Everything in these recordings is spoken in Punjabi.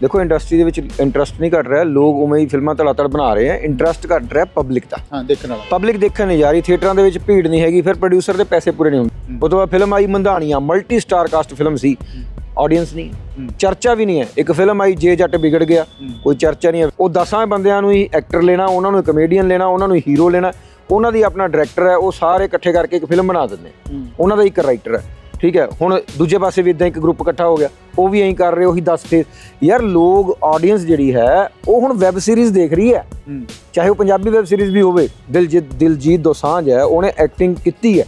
ਦੇਖੋ ਇੰਡਸਟਰੀ ਦੇ ਵਿੱਚ ਇੰਟਰਸਟ ਨਹੀਂ ਘਟ ਰਿਹਾ ਲੋਕ ਉਵੇਂ ਹੀ ਫਿਲਮਾਂ ਧੜਾਧੜ ਬਣਾ ਰਹੇ ਆ ਇੰਟਰਸਟ ਘਟ ਰਿਹਾ ਪਬਲਿਕ ਦਾ। ਹਾਂ ਦੇਖਣ ਵਾਲਾ। ਪਬਲਿਕ ਦੇਖਣ ਨਹੀਂ ਜਾ ਰਹੀ ਥੀਏਟਰਾਂ ਦੇ ਵਿੱਚ ਭੀੜ ਨਹੀਂ ਹੈਗੀ ਫਿਰ ਪ੍ਰੋਡਿਊਸਰ ਦੇ ਪੈਸੇ ਪੂਰੇ ਨਹੀਂ ਹੁੰਦੇ। ਉਹ ਤੋਂ ਬਾਅਦ ਫਿਲਮ ਆਈ Mandhaniyan multi star cast film ਸੀ ਆਡੀਅנס ਨਹੀਂ। ਚਰਚਾ ਵੀ ਨਹੀਂ ਹੈ। ਇੱਕ ਫਿਲਮ ਆਈ ਜੇ ਜੱਟ ਵਿਗੜ ਗਿਆ ਕੋਈ ਚਰਚਾ ਨਹੀਂ ਹੈ। ਉਹ ਦਸਾਂ ਬੰਦਿਆਂ ਨੂੰ ਹੀ ਐਕਟਰ ਲੈਣਾ ਉਹਨਾਂ ਨੂੰ ਕਮੇਡੀਅਨ ਲੈਣਾ ਉਹਨਾਂ ਨੂੰ ਹੀਰੋ ਲੈਣਾ। ਉਹਨਾਂ ਦੀ ਆਪਣਾ ਡਾਇਰੈਕਟਰ ਹੈ ਉਹ ਸਾਰੇ ਇਕੱਠੇ ਕਰਕੇ ਇੱਕ ਫਿਲਮ ਬਣਾ ਦਿੰਦੇ। ਉਹਨਾਂ ਦਾ ਇੱਕ ਰਾਈਟਰ ਹੈ। ਠੀਕ ਹੈ ਹੁਣ ਦੂਜੇ ਪਾਸੇ ਵੀ ਇਦਾਂ ਇੱਕ ਗਰੁੱਪ ਇਕੱਠਾ ਹੋ ਗਿਆ ਉਹ ਵੀ ਐਂ ਕਰ ਰਹੇ ਉਹੀ 10 ਫੇਸ ਯਾਰ ਲੋਕ ਆਡੀਅנס ਜਿਹੜੀ ਹੈ ਉਹ ਹੁਣ ਵੈਬ ਸੀਰੀਜ਼ ਦੇਖ ਰਹੀ ਹੈ। ਚਾਹੇ ਉਹ ਪੰਜਾਬੀ ਵੈਬ ਸੀਰੀਜ਼ ਵੀ ਹੋਵੇ ਦਿਲਜੀਤ ਦਿਲਜੀਤ ਦੋਸਾਂਝ ਹੈ ਉਹਨੇ ਐਕਟਿੰਗ ਕੀਤੀ ਹੈ।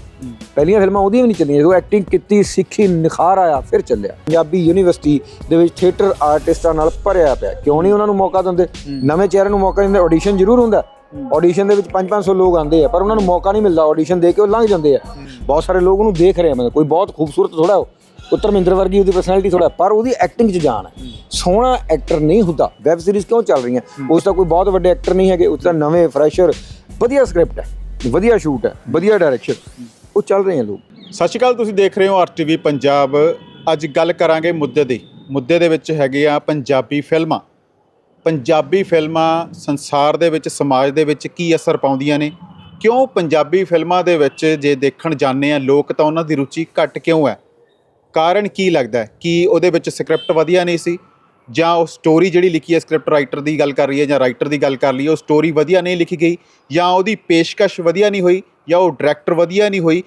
ਪਹਿਲੀਆਂ ਫਿਲਮਾਂ ਉਹਦੀਆਂ ਵੀ ਨਹੀਂ ਚੱਲੀਆਂ ਜਦੋਂ ਐਕਟਿੰਗ ਕੀਤੀ ਸਿੱਖੀ ਨਿਖਾਰ ਆਇਆ ਫਿਰ ਚੱਲਿਆ। ਪੰਜਾਬੀ ਯੂਨੀਵਰਸਿਟੀ ਦੇ ਵਿੱਚ ਥੀਏਟਰ ਆਰਟਿਸਟਾਂ ਨਾਲ ਭਰਿਆ ਪਿਆ। ਕਿਉਂ ਨਹੀਂ ਉਹਨਾਂ ਨੂੰ ਮੌਕਾ ਦਿੰਦੇ? ਨਵੇਂ ਚਿਹਰੇ ਨੂੰ ਮੌਕਾ ਦਿੰਦੇ ਆਡੀਸ਼ਨ ਜ਼ਰੂਰ ਹੁੰਦਾ। ਆਡੀਸ਼ਨ ਦੇ ਵਿੱਚ 5-500 ਲੋਕ ਆਉਂਦੇ ਆ ਪਰ ਉਹਨਾਂ ਨੂੰ ਮੌਕਾ ਨਹੀਂ ਮਿਲਦਾ ਆਡੀਸ਼ਨ ਦੇ ਕੇ ਉਹ ਲੰਘ ਜਾਂਦੇ ਆ। ਬਹੁਤ ਸਾਰੇ ਲੋਕ ਉਹਨੂੰ ਦੇਖ ਰਹੇ ਆ ਮਤਲਬ ਕੋਈ ਬਹੁਤ ਖੂਬਸੂਰਤ ਥੋੜਾ ਉਹ ਧਰਮਿੰਦਰ ਵਰਗੀ ਉਹਦੀ ਪਰਸਨੈਲਿਟੀ ਥੋੜਾ ਪਰ ਉਹਦੀ ਐਕਟਿੰਗ 'ਚ ਜਾਨ ਹੈ। ਸੋਹਣਾ ਐਕਟਰ ਨਹੀਂ ਹੁੰਦਾ ਵੈਬ ਸੀਰੀਜ਼ ਕਿਉਂ ਚੱਲ ਰਹੀਆਂ? ਉਸ ਦਾ ਕੋਈ ਬਹੁਤ ਵੱਡੇ ਐਕਟਰ ਨਹੀਂ ਹੈਗੇ ਉਸ ਦਾ ਨਵੇਂ ਫਰੈਸ਼ਰ ਵਧੀਆ ਸਕ੍ਰਿਪਟ ਹੈ ਵਧੀਆ ਸ਼ੂਟ ਹੈ ਵਧੀਆ ਡਾਇਰੈਕਸ਼ਨ ਉਹ ਚੱਲ ਰਹੇ ਆ ਲੋਕ। ਸਤਿ ਸ਼੍ਰੀ ਅਕਾਲ ਤੁਸੀਂ ਦੇਖ ਰਹੇ ਹੋ ਆਰਟੀਵੀ ਪੰਜਾਬ। ਅੱਜ ਗੱਲ ਕਰਾਂਗੇ ਮੁੱਦੇ ਦੀ। ਮੁੱਦੇ ਦੇ ਵਿੱਚ ਹੈਗੇ ਆ ਪੰਜਾਬੀ ਫਿਲਮਾਂ। ਪੰਜਾਬੀ ਫਿਲਮਾਂ ਸੰਸਾਰ ਦੇ ਵਿੱਚ, ਸਮਾਜ ਦੇ ਵਿੱਚ ਕੀ ਅਸਰ ਪਾਉਂਦੀਆਂ ਨੇ? ਕਿਉਂ ਪੰਜਾਬੀ ਫਿਲਮਾਂ ਦੇ ਵਿੱਚ ਜੇ ਦੇਖਣ ਜਾਂਦੇ ਆ ਲੋਕ ਤਾਂ ਉਹਨਾਂ ਦੀ ਰੁਚੀ ਘੱਟ ਕਿਉਂ ਹੈ? ਕਾਰਨ ਕੀ ਲੱਗਦਾ ਕਿ ਉਹਦੇ ਵਿੱਚ ਸਕ੍ਰਿਪਟ ਵਧੀਆ ਨਹੀਂ ਸੀ? ਜਾਂ ਉਹ ਸਟੋਰੀ ਜਿਹੜੀ ਲਿਖੀ ਹੈ, ਸਕ੍ਰਿਪਟ ਰਾਈਟਰ ਦੀ ਗੱਲ ਕਰ ਰਹੀ ਹੈ ਜਾਂ ਰਾਈਟਰ ਦੀ ਗੱਲ ਕਰ ਲਈ, ਉਹ ਸਟੋਰੀ ਵਧੀਆ ਨਹੀਂ ਲਿਖੀ ਗਈ ਜਾਂ ਉਹਦੀ ਪੇਸ਼ਕਸ਼ ਵਧੀਆ ਨਹੀਂ ਹੋਈ ਜਾਂ ਉਹ ਡਾਇਰੈਕਟਰ ਵਧੀਆ ਨਹੀਂ ਹੋਈ?